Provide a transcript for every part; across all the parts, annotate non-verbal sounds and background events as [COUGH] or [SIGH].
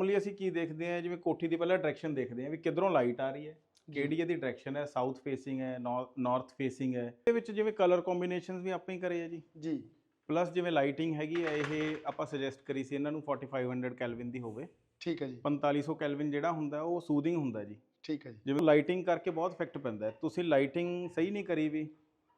Normally ਅਸੀਂ ਕੀ ਦੇਖਦੇ ਆ ਜਿਵੇਂ ਕੋਠੀ ਦੀ ਪਹਿਲਾਂ ਡਾਇਰੈਕਸ਼ਨ ਦੇਖਦੇ ਆ ਵੀ ਕਿੱਧਰੋਂ ਲਾਈਟ ਆ ਰਹੀ ਹੈ ਕਿਹੜੀ ਇਹਦੀ ਡਾਇਰੈਕਸ਼ਨ ਹੈ ਸਾਊਥ ਫੇਸਿੰਗ ਹੈ ਨਾਰਥ ਫੇਸਿੰਗ ਹੈ। ਇਹਦੇ ਵਿੱਚ ਜਿਵੇਂ ਕਲਰ ਕੰਬੀਨੇਸ਼ਨਸ ਵੀ ਆਪਾਂ ਹੀ ਕਰੇ ਆ ਜੀ। ਜੀ। ਪਲੱਸ ਜਿਵੇਂ ਲਾਈਟਿੰਗ ਹੈਗੀ ਹੈ ਇਹ ਆਪਾਂ ਸੁਜੈਸਟ ਕਰੀ ਸੀ ਇਹਨਾਂ ਨੂੰ 4500 ਕੈਲਵਿਨ ਦੀ ਹੋਵੇ। ਠੀਕ ਹੈ ਜੀ। 4500 ਕੈਲਵਿਨ ਜਿਹੜਾ ਹੁੰਦਾ ਉਹ ਸੂਦਿੰਗ ਹੁੰਦਾ ਜੀ। ਠੀਕ ਹੈ ਜੀ। ਜਿਵੇਂ ਲਾਈਟਿੰਗ ਕਰਕੇ ਬਹੁਤ ਇਫੈਕਟ ਪੈਂਦਾ ਤੁਸੀਂ ਲਾਈਟਿੰਗ ਸਹੀ ਨਹੀਂ ਕਰੀ ਵੀ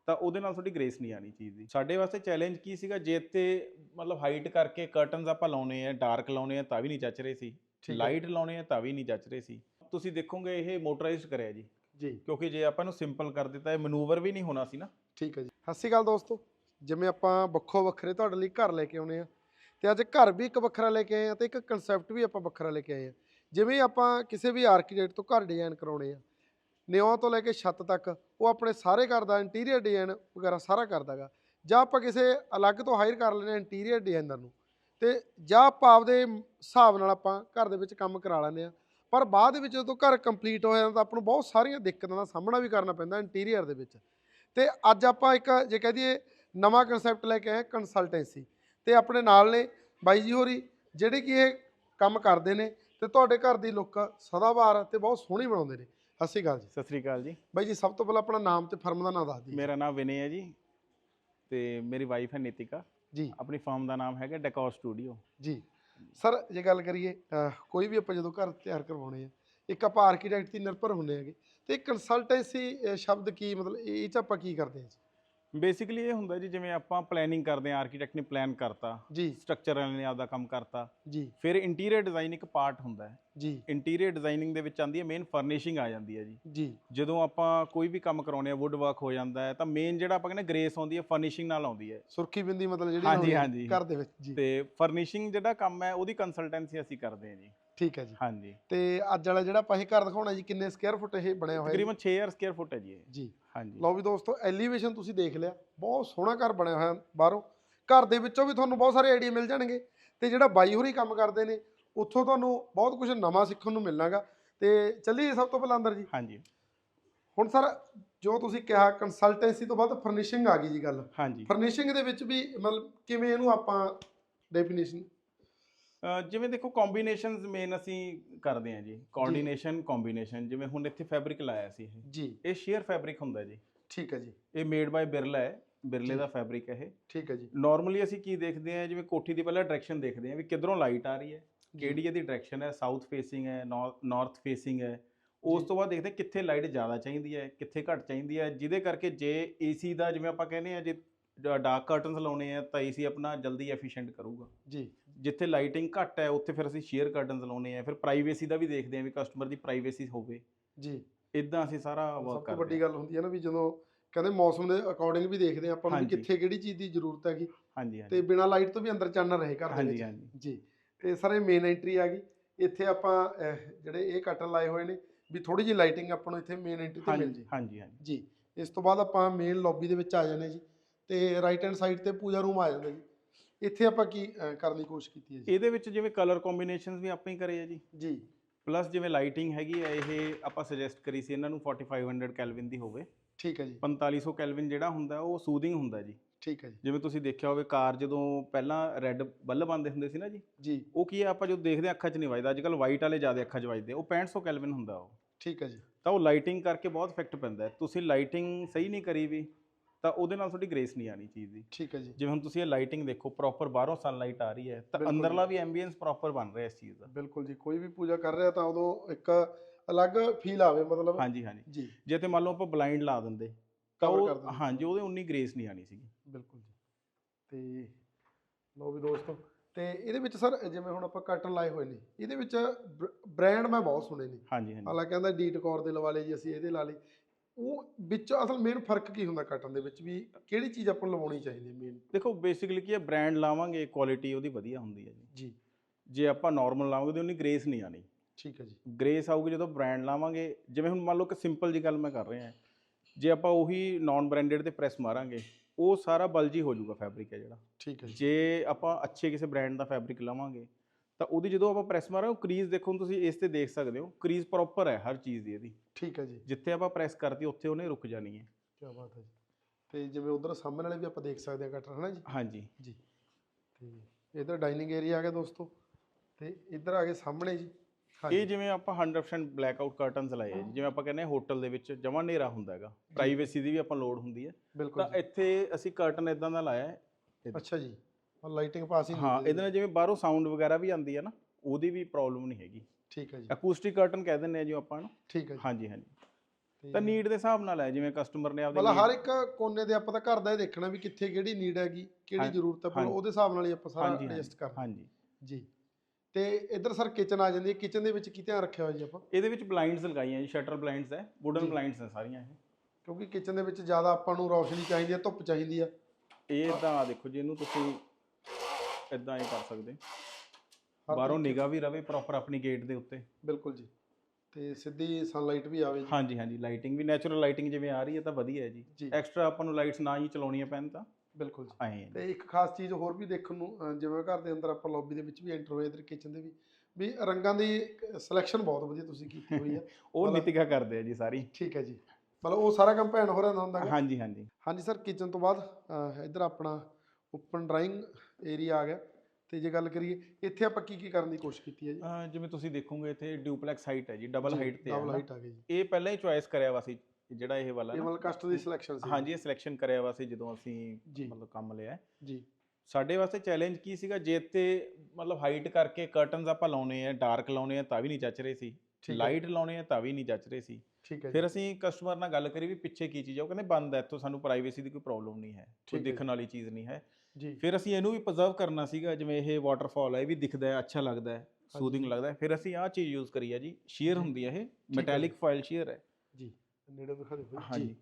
ਤਾਂ ਉਹਦੇ ਨਾਲ ਤੁਹਾਡੀ ਗ੍ਰੇਸ ਨਹੀਂ ਆਣੀ ਚੀਜ਼ ਦੀ। ਸਾਡੇ ਵਾਸਤੇ ਚੈਲੰਜ ਕੀ ਸੀਗਾ? ਜੇ ਤੇ ਮਤਲਬ ਹਾਈਟ ਕਰਕੇ ਕਰਟਨਸ ਆਪਾਂ ਲਾਉਣੇ ਆ ਡਾਰਕ ਲਾਉਣੇ ਆ ਤਾਂ ਵੀ ਨਹੀਂ ਜੱਚ ਰਹੇ ਸੀ। ਲਾਈਟ ਲਾਉਣੇ ਆ ਤਾਂ ਵੀ ਨਹੀਂ ਜੱਚ ਰਹੇ ਸੀ। ਤੁਸੀਂ ਦੇਖੋਗੇ ਇਹ ਮੋਟਰਾਈਜ਼ਡ ਕਰਿਆ ਜੀ। ਜੀ। ਕਿਉਂਕਿ ਜੇ ਆਪਾਂ ਨੂੰ ਸਿੰਪਲ ਕਰ ਦਿੱਤਾ ਇਹ ਮਨੂਵਰ ਵੀ ਨਹੀਂ ਹੋਣਾ ਸੀ ਨਾ। ਠੀਕ ਹੈ ਜੀ। ਸਤਿ ਸ਼੍ਰੀ ਅਕਾਲ ਦੋਸਤੋ। ਜਿਵੇਂ ਆਪਾਂ ਵੱਖੋ ਵੱਖਰੇ ਤੁਹਾਡੇ ਲਈ ਘਰ ਲੈ ਕੇ ਆਉਨੇ ਆ ਤੇ ਅੱਜ ਘਰ ਵੀ ਇੱਕ ਵੱਖਰਾ ਲੈ ਕੇ ਆਏ ਆ ਤੇ ਇੱਕ ਕਨਸੈਪਟ ਵੀ ਆਪਾਂ ਵੱਖਰਾ ਲੈ ਕੇ ਆਏ ਆ। ਜਿਵੇਂ ਆਪਾਂ ਕਿਸੇ ਵੀ ਆਰਕੀਟੈਕਟ ਤੋਂ ਘਰ ਡਿਜ਼ਾਈਨ ਕਰਾਉਣੇ ਆ ਨਿਉ ਤੋਂ ਲੈ ਕੇ ਛੱਤ ਤੱਕ, ਉਹ ਆਪਣੇ ਸਾਰੇ ਘਰ ਦਾ ਇੰਟੀਰੀਅਰ ਡਿਜ਼ਾਈਨ ਵਗੈਰਾ ਸਾਰਾ ਕਰਦਾਗਾ ਜਾਂ ਆਪਾਂ ਕਿਸੇ ਅਲੱਗ ਤੋਂ ਹਾਇਰ ਕਰ ਲੈਂਦੇ ਆ ਇੰਟੀਰੀਅਰ ਡਿਜ਼ਾਈਨਰ ਨੂੰ, ਤੇ ਜਾਂ ਆਪਾਂ ਆਪਦੇ ਹਿਸਾਬ ਨਾਲ ਆਪਾਂ ਘਰ ਦੇ ਵਿੱਚ ਕੰਮ ਕਰਾ ਲੈਂਦੇ ਆ ਪਰ ਬਾਅਦ ਵਿੱਚ ਜਦੋਂ ਘਰ ਕੰਪਲੀਟ ਹੋ ਜਾਂਦਾ ਤਾਂ ਆਪਾਂ ਨੂੰ ਬਹੁਤ ਸਾਰੀਆਂ ਦਿੱਕਤਾਂ ਦਾ ਸਾਹਮਣਾ ਵੀ ਕਰਨਾ ਪੈਂਦਾ ਇੰਟੀਰੀਅਰ ਦੇ ਵਿੱਚ। ਤੇ ਅੱਜ ਆਪਾਂ ਇੱਕ ਜੇ ਕਹਿ ਦਈਏ ਨਵਾਂ ਕਨਸੈਪਟ ਲੈ ਕੇ ਆਏ ਕੰਸਲਟੈਂਸੀ ਤੇ ਆਪਣੇ ਨਾਲ ਨੇ ਬਾਈ ਜੀ ਹੋਰੀ, ਜਿਹੜੇ ਕਿ ਇਹ ਕੰਮ ਕਰਦੇ ਨੇ, ਤੇ ਤੁਹਾਡੇ ਘਰ ਦੀ ਲੁੱਕ ਸਦਾਬਹਾਰ ਤੇ ਬਹੁਤ ਸੋਹਣੀ ਬਣਾਉਂਦੇ ਨੇ। ਸਤਿ ਸ਼੍ਰੀ ਅਕਾਲ ਜੀ। ਸਤਿ ਸ੍ਰੀ ਅਕਾਲ ਜੀ। ਬਾਈ ਜੀ ਸਭ ਤੋਂ ਪਹਿਲਾਂ ਆਪਣਾ ਨਾਮ ਤੇ ਫਰਮ ਦਾ ਨਾਮ ਦੱਸ ਦਿਓ ਮੇਰਾ ਨਾਮ ਵਿਨੇ ਹੈ ਜੀ ਤੇ ਮੇਰੀ ਵਾਈਫ ਹੈ ਨਿਤਿਕਾ। ਜੀ। ਆਪਣੀ ਫਰਮ ਦਾ ਨਾਮ ਹੈਗਾ ਡੈਕੋਰ ਸਟੂਡੀਓ ਜੀ। ਸਰ ਜੇ ਗੱਲ ਕਰੀਏ ਕੋਈ ਵੀ ਆਪਾਂ ਜਦੋਂ ਘਰ ਤਿਆਰ ਕਰਵਾਉਣੇ ਆ ਇੱਕ ਆਪਾਂ ਆਰਕੀਟੈਕਟ ਤੇ ਨਿਰਭਰ ਹੁੰਦੇ ਹੈਗੇ। ਤੇ ਕੰਸਲਟੈਂਸੀ ਸ਼ਬਦ ਕੀ ਮਤਲਬ ਇਹ ਚ ਆਪਾਂ ਕੀ ਕਰਦੇ ਹਾਂ ਜੀ? ਬੇਸਿਕਲੀ ਇਹ ਹੁੰਦਾ ਜੀ ਜਿਵੇਂ ਆਪਾਂ ਪਲੈਨਿੰਗ ਕਰਦੇ ਆ ਆਰਕੀਟੈਕਟ ਨੇ ਪਲਾਨ ਕਰਤਾ ਜੀ। ਸਟਰਕਚਰ ਵਾਲੇ ਨੇ ਆਪਦਾ ਕੰਮ ਕਰਤਾ। ਜੀ। ਫਿਰ ਇੰਟੀਰੀਅਰ ਡਿਜ਼ਾਈਨ ਇੱਕ ਪਾਰਟ ਹੁੰਦਾ ਹੈ। ਜੀ। ਇੰਟੀਰੀਅਰ ਡਿਜ਼ਾਈਨਿੰਗ ਦੇ ਵਿੱਚ ਆਂਦੀ ਹੈ ਮੇਨ ਫਰਨਿਸ਼ਿੰਗ ਆ ਜਾਂਦੀ ਹੈ ਜੀ। ਜੀ। ਜਦੋਂ ਆਪਾਂ ਕੋਈ ਵੀ ਕੰਮ ਕਰਾਉਨੇ ਆ ਵੁੱਡ ਵਰਕ ਹੋ ਜਾਂਦਾ ਹੈ ਤਾਂ ਮੇਨ ਜਿਹੜਾ ਆਪਾਂ ਕਹਿੰਦੇ ਗ੍ਰੇਸ ਆਉਂਦੀ ਹੈ ਫਰਨਿਸ਼ਿੰਗ ਨਾਲ ਆਉਂਦੀ ਹੈ। ਸੁਰਖੀ ਬਿੰਦੀ ਮਤਲਬ ਜਿਹੜੀ ਹਾਂਜੀ, ਹਾਂਜੀ। ਘਰ ਦੇ ਵਿੱਚ ਜੀ। ਤੇ ਫਰਨਿਸ਼ਿੰਗ ਜਿਹੜਾ ਕੰਮ ਹੈ ਉਹਦੀ ਕੰਸਲਟੈਂਸੀ ਅਸੀਂ ਕਰਦੇ ਹਾਂ ਜੀ। ਠੀਕ ਹੈ ਜੀ। ਹਾਂਜੀ। ਤੇ ਅੱਜ ਵਾਲਾ ਜਿਹੜਾ ਆਪਾਂ ਇਹ ਘਰ ਦਿਖਾਉਣਾ ਜੀ ਕਿੰਨੇ ਸਕੁਅਰ ਫੁੱਟ ਇਹ ਬਣਿਆ ਹੋਇਆ? ਤਕਰੀਬਨ 6000 ਸਕੁਅਰ ਫੁੱਟ ਹੈ ਜੀ ਇਹ। ਜੀ। ਹਾਂਜੀ। ਲਓ ਵੀ ਦੋਸਤੋ ਐਲੀਵੇਸ਼ਨ ਤੁਸੀਂ ਦੇਖ ਲਿਆ। ਬਹੁਤ ਸੋਹਣਾ ਘਰ ਬਣਿਆ ਹੋਇਆ ਬਾਹਰੋਂ। ਘਰ ਦੇ ਵਿੱਚੋਂ ਵੀ ਤੁਹਾਨੂੰ ਬਹੁਤ ਸਾਰੇ ਆਈਡੀਆ ਮਿਲ ਜਾਣਗੇ। ਤੇ ਜਿਹੜਾ ਬਾਈ ਹੋਰੀ ਕੰਮ ਕਰਦੇ ਨੇ ਉੱਥੋਂ ਤੁਹਾਨੂੰ ਬਹੁਤ ਕੁਝ ਨਵਾਂ ਸਿੱਖਣ ਨੂੰ ਮਿਲਣਾਗਾ। ਤੇ ਚੱਲੀਏ ਸਭ ਤੋਂ ਪਹਿਲਾਂ ਅੰਦਰ ਜੀ। ਹਾਂਜੀ। ਹੁਣ ਸਰ ਜੋ ਤੁਸੀਂ ਕਿਹਾ ਕੰਸਲਟੈਂਸੀ ਤੋਂ ਬਾਅਦ ਫਰਨਿਸ਼ਿੰਗ ਆ ਗਈ ਜੀ ਗੱਲ। ਹਾਂਜੀ। ਫਰਨਿਸ਼ਿੰਗ ਦੇ ਵਿੱਚ ਵੀ ਮਤਲਬ ਕਿਵੇਂ ਇਹਨੂੰ ਆਪਾਂ ਡੈਫੀਨੇਸ਼ਨ ਜਿਵੇਂ ਦੇਖੋ ਕੰਬੀਨੇਸ਼ਨਸ ਮੇਨ ਅਸੀਂ ਕਰਦੇ ਹਾਂ ਜੀ। ਕੋਆਰਡੀਨੇਸ਼ਨ ਕੰਬੀਨੇਸ਼ਨ ਜਿਵੇਂ ਹੁਣ ਇੱਥੇ ਫੈਬਰਿਕ ਲਾਇਆ ਸੀ ਇਹ। ਜੀ। ਇਹ ਸ਼ੇਅਰ ਫੈਬਰਿਕ ਹੁੰਦਾ ਜੀ। ਠੀਕ ਹੈ ਜੀ। ਇਹ ਮੇਡ ਬਾਈ ਬਿਰਲਾ ਹੈ। ਬਿਰਲੇ। ਦਾ ਫੈਬਰਿਕ ਹੈ ਇਹ। ਠੀਕ ਹੈ ਜੀ। ਨਾਰਮਲੀ ਅਸੀਂ ਕੀ ਦੇਖਦੇ ਹਾਂ ਜਿਵੇਂ ਕੋਠੀ ਦੀ ਪਹਿਲਾਂ ਡਾਇਰੈਕਸ਼ਨ ਦੇਖਦੇ ਹਾਂ ਵੀ ਕਿੱਧਰੋਂ ਲਾਈਟ ਆ ਰਹੀ ਹੈ ਕਿਹੜੀ ਇਹਦੀ ਡਾਇਰੈਕਸ਼ਨ ਹੈ ਸਾਊਥ ਫੇਸਿੰਗ ਹੈ ਨਾਰਥ ਫੇਸਿੰਗ ਹੈ। ਉਸ। ਤੋਂ ਬਾਅਦ ਦੇਖਦੇ ਕਿੱਥੇ ਲਾਈਟ ਜ਼ਿਆਦਾ ਚਾਹੀਦੀ ਹੈ ਕਿੱਥੇ ਘੱਟ ਚਾਹੀਦੀ ਹੈ। ਜਿਹਦੇ ਕਰਕੇ ਜੇ ਏਸੀ ਦਾ ਜਿਵੇਂ ਆਪਾਂ ਕਹਿੰਦੇ ਆ ਜੇ ਡਾਰਕ ਕਰਟਨਸ ਲਾਉਣੇ ਆ ਤਾਂ ਏਸੀ ਆਪਣਾ ਜਲਦੀ ਐਫੀਸ਼ੀਐਂਟ ਕਰੂਗਾ। ਜੀ। ਜਿੱਥੇ ਲਾਈਟਿੰਗ ਘੱਟ ਹੈ ਉੱਥੇ ਫਿਰ ਅਸੀਂ ਸ਼ੇਅਰ ਕਰਟਨਸ ਲਾਉਣੇ ਆ। ਫਿਰ ਪ੍ਰਾਈਵੇਸੀ ਦਾ ਵੀ ਦੇਖਦੇ ਆ ਵੀ ਕਸਟਮਰ ਦੀ ਪ੍ਰਾਈਵੇਸੀ ਹੋਵੇ। ਜੀ। ਇਦਾਂ ਅਸੀਂ ਸਾਰਾ ਸਭ ਵਰਕ ਤੋਂ ਕਰਦੇ ਵੱਡੀ ਹਾਂ ਗੱਲ ਹੁੰਦੀ ਹੈ ਨਾ ਵੀ ਜਦੋਂ ਕਹਿੰਦੇ ਮੌਸਮ ਦੇ ਅਕੋਰਡਿੰਗ ਵੀ ਦੇਖਦੇ ਹਾਂ ਆਪਾਂ ਨੂੰ। ਕਿੱਥੇ ਕਿਹੜੀ ਚੀਜ਼ ਦੀ ਜ਼ਰੂਰਤ ਹੈਗੀ। ਹਾਂਜੀ ਤੇ ਹਾਂਜੀ ਬਿਨਾ ਲਾਈਟ ਤੋਂ ਵੀ ਅੰਦਰ ਚਾਨਣ ਰਹੇ ਘਰ ਦੇ ਵਿੱਚ। ਜੀ। ਤੇ ਸਰ ਇਹ ਮੇਨ ਐਂਟਰੀ ਆ ਗਈ। ਇੱਥੇ ਆਪਾਂ ਜਿਹੜੇ ਇਹ ਕਟਰ ਲਾਏ ਹੋਏ ਨੇ ਵੀ ਥੋੜੀ ਜਿਹੀ ਲਾਈਟਿੰਗ ਆਪਾਂ ਨੂੰ ਇੱਥੇ ਮੇਨ ਐਂਟਰੀ ਤੇ ਮਿਲ ਜੇ। ਹਾਂਜੀ ਹਾਂਜੀ। ਜੀ। ਇਸ ਤੋਂ ਬਾਅਦ ਆਪਾਂ ਮੇਨ ਲੌਬੀ ਦੇ ਵਿੱਚ ਆ ਜਾਂਦੇ ਜੀ। ਤੇ ਰਾਈਟ ਹੈਂਡ ਸਾਈਡ ਤੇ ਪੂਜਾ ਰੂਮ ਆ ਜਾਂਦਾ ਜੀ। ਇੱਥੇ ਆਪਾਂ ਕੀ ਅਹ, ਕਰਨ ਦੀ ਕੋਸ਼ਿਸ਼ ਕੀਤੀ ਹੈ ਜੀ? ਇਹਦੇ ਵਿੱਚ ਜਿਵੇਂ ਕਲਰ ਕੰਬੀਨੇਸ਼ਨਸ ਵੀ ਆਪਾਂ ਹੀ ਕਰੇ ਆ ਜੀ। ਜੀ। ਪਲੱਸ ਜਿਵੇਂ ਲਾਈਟਿੰਗ ਹੈਗੀ ਹੈ ਇਹ ਆਪਾਂ ਸੁਜੈਸਟ ਕਰੀ ਸੀ ਇਹਨਾਂ ਨੂੰ 4500 ਕੈਲਵਿਨ ਦੀ ਹੋਵੇ। ਠੀਕ ਹੈ ਜੀ। 4500 ਕੈਲਵਿਨ ਜਿਹੜਾ ਹੁੰਦਾ ਉਹ ਸੂਦਿੰਗ ਹੁੰਦਾ ਜੀ। ਠੀਕ ਹੈ ਜੀ। ਜਿਵੇਂ ਤੁਸੀਂ ਦੇਖਿਆ ਹੋਵੇ ਕਾਰ ਜਦੋਂ ਪਹਿਲਾਂ ਰੈੱਡ ਬੱਲਬ ਆਉਂਦੇ ਹੁੰਦੇ ਸੀ ਨਾ ਜੀ ਜੀ। ਉਹ ਕੀ ਹੈ ਆਪਾਂ ਜਦੋਂ ਦੇਖਦੇ ਹਾਂ ਅੱਖਾਂ 'ਚ ਨਹੀਂ ਵੱਜਦਾ ਅੱਜ ਕੱਲ੍ਹ ਵਾਈਟ ਵਾਲੇ ਜ਼ਿਆਦਾ ਅੱਖਾਂ 'ਚ ਵੱਜਦੇ ਉਹ 6500 ਕੈਲਵਿਨ ਹੁੰਦਾ ਉਹ। ਠੀਕ ਹੈ ਜੀ। ਤਾਂ ਉਹ ਲਾਈਟਿੰਗ ਕਰਕੇ ਬਹੁਤ ਇਫੈਕਟ ਪੈਂਦਾ ਹੈ। ਤੁਸੀਂ ਲਾਈਟਿੰਗ ਸਹੀ ਨਹੀਂ ਕਰੀ ਵੀ ਤਾਂ ਉਹਦੇ ਨਾਲ ਤੁਹਾਡੀ ਗ੍ਰੇਸ ਨਹੀਂ ਆਣੀ ਚੀਜ਼ ਦੀ। ਠੀਕ ਹੈ ਜੀ। ਜਿਵੇਂ ਹੁਣ ਤੁਸੀਂ ਇਹ ਲਾਈਟਿੰਗ ਦੇਖੋ ਪ੍ਰੋਪਰ ਬਾਹਰੋਂ ਸਨਲਾਈਟ ਆ ਰਹੀ ਹੈ ਤਾਂ ਅੰਦਰਲਾ। ਵੀ ਐਂਬੀਐਂਸ ਪ੍ਰੋਪਰ ਬਣ ਰਿਹਾ ਇਸ ਚੀਜ਼ ਦਾ। ਬਿਲਕੁਲ ਜੀ ਕੋਈ ਵੀ ਪੂਜਾ ਕਰ ਰਿਹਾ ਤਾਂ ਉਦੋਂ ਇੱਕ ਅਲੱਗ ਫੀਲ ਆਵੇ ਮਤਲਬ ਹਾਂਜੀ ਹਾਂਜੀ। ਜੀ। ਤੇ ਮੰਨ ਲਓ ਆਪਾਂ ਬਲਾਈਂਡ ਲਾ ਦਿੰਦੇ ਤਾਂ ਉਹ ਕਰ। ਹਾਂਜੀ ਉਹਦੇ ਉਨੀ ਗ੍ਰੇਸ ਨਹੀਂ ਆਣੀ ਸੀਗੀ। ਬਿਲਕੁਲ ਜੀ। ਤੇ ਲਓ ਵੀ ਦੋਸਤੋ ਤੇ ਇਹਦੇ ਵਿੱਚ ਸਰ ਜਿਵੇਂ ਹੁਣ ਆਪਾਂ ਕਰਟਨ ਲਾਏ ਹੋਏ ਨੇ ਇਹਦੇ ਵਿੱਚ ਬ੍ਰਾਂਡ ਮੈਂ ਬਹੁਤ ਸੁਣੇ ਨੇ। ਹਾਂਜੀ ਹਾਂਜੀ। ਹਾਲਾ ਕਹਿੰਦਾ ਡੀ ਟਕੋਰ ਦੇ ਲਵਾ ਲਏ ਜੀ ਅਸੀਂ ਇਹਦੇ ਲਾ ਲਈ। ਉਹ ਵਿੱਚ ਅਸਲ ਮੇਨ ਫ਼ਰਕ ਕੀ ਹੁੰਦਾ ਕਰਟਨ ਦੇ ਵਿੱਚ ਵੀ ਕਿਹੜੀ ਚੀਜ਼ ਆਪਾਂ ਨੂੰ ਲਵਾਉਣੀ ਚਾਹੀਦੀ ਹੈ ਮੇਨ ਦੇਖੋ ਬੇਸਿਕਲੀ ਕੀ ਹੈ ਬ੍ਰਾਂਡ ਲਾਵਾਂਗੇ ਕੁਆਲਿਟੀ ਉਹਦੀ ਵਧੀਆ ਹੁੰਦੀ ਹੈ ਜੀ। ਜੀ। ਜੇ ਆਪਾਂ ਨਾਰਮਲ ਲਾਵਾਂਗੇ ਤਾਂ ਉਨੀ ਗ੍ਰੇਸ ਨਹੀਂ ਆਣੀ ਠੀਕ ਹੈ ਜੀ। ਗ੍ਰੇਸ ਆਊਗੀ ਜਦੋਂ ਬ੍ਰਾਂਡ ਲਾਵਾਂਗੇ ਜਿਵੇਂ ਹੁਣ ਮੰਨ ਲਓ ਕਿ ਸਿੰਪਲ ਜੀ ਗੱਲ ਮੈਂ ਕਰ ਰਿਹਾ ਜੇ ਆਪਾਂ ਉਹੀ ਨਾਨ ਬ੍ਰਾਂਡਡ ਤੇ ਪ੍ਰੈਸ ਮਾਰਾਂਗੇ ਉਹ ਸਾਰਾ ਬਲਜੀ ਹੋ ਜਾਊਗਾ ਫੈਬਰਿਕ ਹੈ ਜਿਹੜਾ। ਠੀਕ ਹੈ ਜੇ। ਆਪਾਂ ਅੱਛੇ ਕਿਸੇ ਬ੍ਰਾਂਡ ਦਾ ਫੈਬਰਿਕ ਲਵਾਂਗੇ ਤਾਂ ਉਹਦੀ ਜਦੋਂ ਆਪਾਂ ਪ੍ਰੈਸ ਮਾਰਾਂਗੇ ਉਹ ਕਰੀਜ਼ ਦੇਖੋ ਤੁਸੀਂ ਇਸ ਤੇ ਦੇਖ ਸਕਦੇ ਹੋ ਕਰੀਜ਼ ਪ੍ਰੋਪਰ ਹੈ ਹਰ ਚੀਜ਼ ਦੀ ਇਹਦੀ। ਠੀਕ ਹੈ ਜੀ। ਜਿੱਥੇ ਆਪਾਂ ਪ੍ਰੈਸ ਕਰਤੀ ਉੱਥੇ ਉਹਨੇ ਰੁਕ ਜਾਣੀ ਹੈ। ਕੀ ਬਾਤ ਹੈ ਜੀ। ਤੇ ਜਿਵੇਂ ਉਧਰ ਸਾਹਮਣੇ ਵਾਲੇ ਵੀ ਆਪਾਂ ਦੇਖ ਸਕਦੇ ਹਾਂ ਕਟਰ ਹਨਾ ਜੀ? ਹਾਂਜੀ। ਜੀ। ਤੇ ਇਧਰ ਡਾਈਨਿੰਗ ਏਰੀਆ ਆ ਗਿਆ ਦੋਸਤੋ। ਤੇ ਇੱਧਰ ਆ ਗਏ ਸਾਹਮਣੇ ਜੀ। ਇਹ ਜਿਵੇਂ ਆਪਾਂ 100% ਬਲੈਕ ਆਊਟ ਕਰਟਨਸ ਲਾਏ ਆ ਜੀ। ਜਿਵੇਂ ਆਪਾਂ ਕਹਿੰਦੇ ਹੋਟਲ ਦੇ ਵਿੱਚ ਜਮਾਂ ਹਨੇਰਾ ਹੁੰਦਾ ਹੈਗਾ। ਪ੍ਰਾਈਵੇਸੀ ਦੀ ਵੀ ਆਪਾਂ ਲੋੜ ਹੁੰਦੀ ਹੈ। ਤਾਂ। ਇੱਥੇ ਅਸੀਂ ਕਰਟਨ ਇਦਾਂ ਦਾ ਲਾਇਆ ਹੈ। ਅੱਛਾ ਜੀ। ਲਾਈਟਿੰਗ ਪਾਸ ਹੀ ਹਾਂ ਹੁੰਦੀ ਇਹਦੇ ਨਾਲ ਜਿਵੇਂ ਬਾਹਰੋਂ ਸਾਊਂਡ ਵਗੈਰਾ ਵੀ ਆਉਂਦੀ ਹੈ ਨਾ ਉਹਦੀ ਵੀ ਪ੍ਰੋਬਲਮ ਨਹੀਂ ਹੈਗੀ। ਠੀਕ ਹੈ ਜੀ। ਅਕੂਸਟਿਕ ਕਰਟਨ ਕਹਿ ਦਿੰਦੇ ਆ ਜੀ ਆਪਾਂ ਨੂੰ ਠੀਕ ਹੈ ਜੀ। ਹਾਂਜੀ ਹਾਂਜੀ। ਤੇ ਨੀਡ ਦੇ ਹਿਸਾਬ ਨਾਲ ਹੈ ਜਿਵੇਂ ਕਸਟਮਰ ਨੇ ਆਪਦੀ ਮਤਲਬ ਹਰ ਇੱਕ ਕੋਨੇ ਦੇ ਆਪਾਂ ਤਾਂ ਘਰ ਦਾ ਹੀ ਦੇਖਣਾ ਵੀ ਕਿੱਥੇ ਕਿਹੜੀ ਨੀਡ ਹੈਗੀ ਕਿਹੜੀ ਜ਼ਰੂਰਤ ਹੈ ਪਰ। ਉਹਦੇ ਹਿਸਾਬ ਨਾਲ ਹੀ ਆਪਾਂ ਸਾਰਾ ਐਡਜਸਟ ਕਰਨਾ ਹਾਂਜੀ। ਜੀ। ਤੇ ਇੱਧਰ ਸਰ ਕਿਚਨ ਆ ਜਾਂਦੀ ਹੈ। ਕਿਚਨ ਦੇ ਵਿੱਚ ਕੀ ਧਿਆਨ ਰੱਖਿਆ ਹੋਇਆ ਜੀ ਆਪਾਂ? ਇਹਦੇ ਵਿੱਚ ਬਲਾਈਂਡਸ ਲਗਾਈਆਂ ਜੀ ਸ਼ਟਰ ਬਲਾਈਂਡਸ ਹੈ ਵੁਡਨ। ਬਲਾਈਂਡਸ ਹੈ ਸਾਰੀਆਂ ਇਹ। ਕਿਉਂਕਿ ਕਿਚਨ ਦੇ ਵਿੱਚ ਜ਼ਿਆਦਾ ਆਪਾਂ ਨੂੰ ਰੌਸ਼ਨੀ ਚਾਹੀਦੀ ਹੈ ਧੁੱਪ ਚਾਹੀਦੀ ਆ ਇਹ ਤਾਂ ਦੇਖੋ ਜੀ ਇਹਨੂੰ ਤੁਸੀਂ ਇਦਾਂ ਹੀ ਕਰ ਸਕਦੇ। ਹਰ ਬਾਹਰੋਂ ਨਿਗਾਹ ਵੀ ਰਵੇ ਪ੍ਰੋਪਰ ਆਪਣੀ ਗੇਟ ਦੇ ਉੱਤੇ। ਬਿਲਕੁਲ ਜੀ। ਤੇ ਸਿੱਧੀ ਸਨਲਾਈਟ ਵੀ ਆਵੇ ਜੀ। ਹਾਂਜੀ ਹਾਂਜੀ। ਲਾਈਟਿੰਗ ਵੀ ਨੈਚੁਰਲ ਲਾਈਟਿੰਗ ਜਿਵੇਂ ਆ ਰਹੀ ਹੈ ਤਾਂ ਵਧੀਆ ਹੈ ਜੀ। ਐਕਸਟਰਾ ਆਪਾਂ ਨੂੰ ਲਾਈਟਸ ਨਾ ਹੀ ਚਲਾਉਣੀਆਂ ਪੈਣ ਤਾਂ। ਬਿਲਕੁਲ ਜੀ। ਹੈ। ਤੇ ਇੱਕ ਖਾਸ ਚੀਜ਼ ਹੋਰ ਵੀ ਦੇਖਣ ਨੂੰ ਜਿਵੇਂ ਘਰ ਦੇ ਅੰਦਰ ਆਪਾਂ ਲੌਬੀ ਦੇ ਵਿੱਚ ਵੀ ਐਂਟਰ ਹੋਏ ਇਧਰ ਕਿਚਨ ਦੇ ਵੀ ਵੀ ਰੰਗਾਂ ਦੀ ਸਿਲੈਕਸ਼ਨ ਬਹੁਤ ਵਧੀਆ ਤੁਸੀਂ ਕੀਤੀ ਹੋਈ ਆ [LAUGHS] ਉਹ ਨਿਤਿਕਾ ਕਰਦੇ ਆ ਜੀ ਸਾਰੀ। ਠੀਕ ਹੈ ਜੀ। ਮਤਲਬ ਉਹ ਸਾਰਾ ਕੰਮ ਭੈਣ ਹੋ ਰਿਹਾ ਹੁੰਦਾ? ਹਾਂਜੀ ਹਾਂਜੀ। ਹਾਂਜੀ ਸਰ ਕਿਚਨ ਤੋਂ ਬਾਅਦ ਇੱਧਰ ਆਪਣਾ ਓਪਨ ਡਰਾਇੰਗ ਏਰੀਆ ਆ ਗਿਆ। ਤੇ ਜੇ ਗੱਲ ਕਰੀਏ ਇੱਥੇ ਆਪਾਂ ਕੀ ਕੀ ਕਰਨ ਦੀ ਕੋਸ਼ਿਸ਼ ਕੀਤੀ ਹੈ ਜੀ? ਅਹ ਜਿਵੇਂ ਤੁਸੀਂ ਦੇਖੋਗੇ ਇੱਥੇ ਡਿਊਪਲੈਕਸ ਹਾਈਟ ਹੈ ਜੀ ਡਬਲ ਹਾਈਟ ਤੇ ਡਬਲ ਹਾਈਟ ਆ ਗਈ ਜੀ। ਇਹ ਪਹਿਲਾਂ ਹੀ ਚੁਆਇਸ ਕਰਿਆ ਵਾ ਸੀ ਜਿਹੜਾ ਇਹ ਵਾਲਾ ਇਹ ਨਾ। ਮਤਲਬ ਕਸਟ ਦੀ ਸਿਲੈਕਸ਼ਨ ਸੀ। ਹਾਂਜੀ ਇਹ ਸਿਲੈਕਸ਼ਨ ਕਰਿਆ ਵਾ ਸੀ ਜਦੋਂ ਅਸੀਂ ਜੀ। ਮਤਲਬ ਕੰਮ ਲਿਆ। ਜੀ। ਸਾਡੇ ਵਾਸਤੇ ਚੈਲੰਜ ਕੀ ਸੀਗਾ ਜੇ ਤੇ ਮਤਲਬ ਹਾਈਟ ਕਰਕੇ ਕਰਟਨਸ ਆਪਾਂ ਲਾਉਣੇ ਆ ਡਾਰਕ ਲਾਉਣੇ ਆ ਤਾਂ ਵੀ ਨਹੀਂ ਜੱਚ ਰਹੇ ਸੀ। ਠੀਕ ਹੈ। ਲਾਈਟ ਲਾਉਣੇ ਆ ਤਾਂ ਵੀ ਨਹੀਂ ਜੱਚ ਰਹੇ ਸੀ। ਠੀਕ ਹੈ ਜੀ। ਫਿਰ ਅਸੀਂ ਕਸਟਮਰ ਨਾਲ ਗੱਲ ਕਰੀ ਵੀ ਪਿੱਛੇ ਕੀ ਚੀਜ਼ ਆ ਉਹ ਕਹਿੰਦੇ ਬੰਦ ਹੈ ਇੱਥੋਂ ਸਾਨੂੰ ਪ੍ਰਾਈਵੇਸੀ ਦੀ ਕੋਈ ਪ੍ਰੋਬਲਮ ਨਹੀਂ ਹੈ। ਠੀਕ ਕੋਈ ਹੈ। ਦੇਖਣ ਵਾਲੀ ਚੀਜ਼ ਨਹੀਂ ਹੈ। ਜੀ। ਫਿਰ ਅਸੀਂ ਇਹਨੂੰ ਵੀ ਪ੍ਰੀਜ਼ਰਵ ਕਰਨਾ ਸੀਗਾ ਜਿਵੇਂ ਇਹ ਵਾਟਰਫਾਲ ਹੈ ਇਹ ਵੀ ਦਿਖਦਾ ਹੈ ਅੱਛਾ ਲੱਗਦਾ ਹੈ ਸੂਦਿੰਗ ਲੱਗਦਾ ਹੈ। ਫਿਰ ਅਸੀਂ ਆਹ ਚੀਜ਼ ਯੂਜ਼ ਕਰੀ ਹੈ ਜੀ ਸ਼ੀਅਰ। ਹੁੰਦੀ ਹੈ ਇਹ ਮੈਟੈਲਿਕ ਫਾਇਲ ਸ਼ੀਅਰ ਹੈ। ਜੀ। ਨੇੜੇ ਦਿਖਾ ਦਿਓ ਜੀ ਹਾਂਜੀ।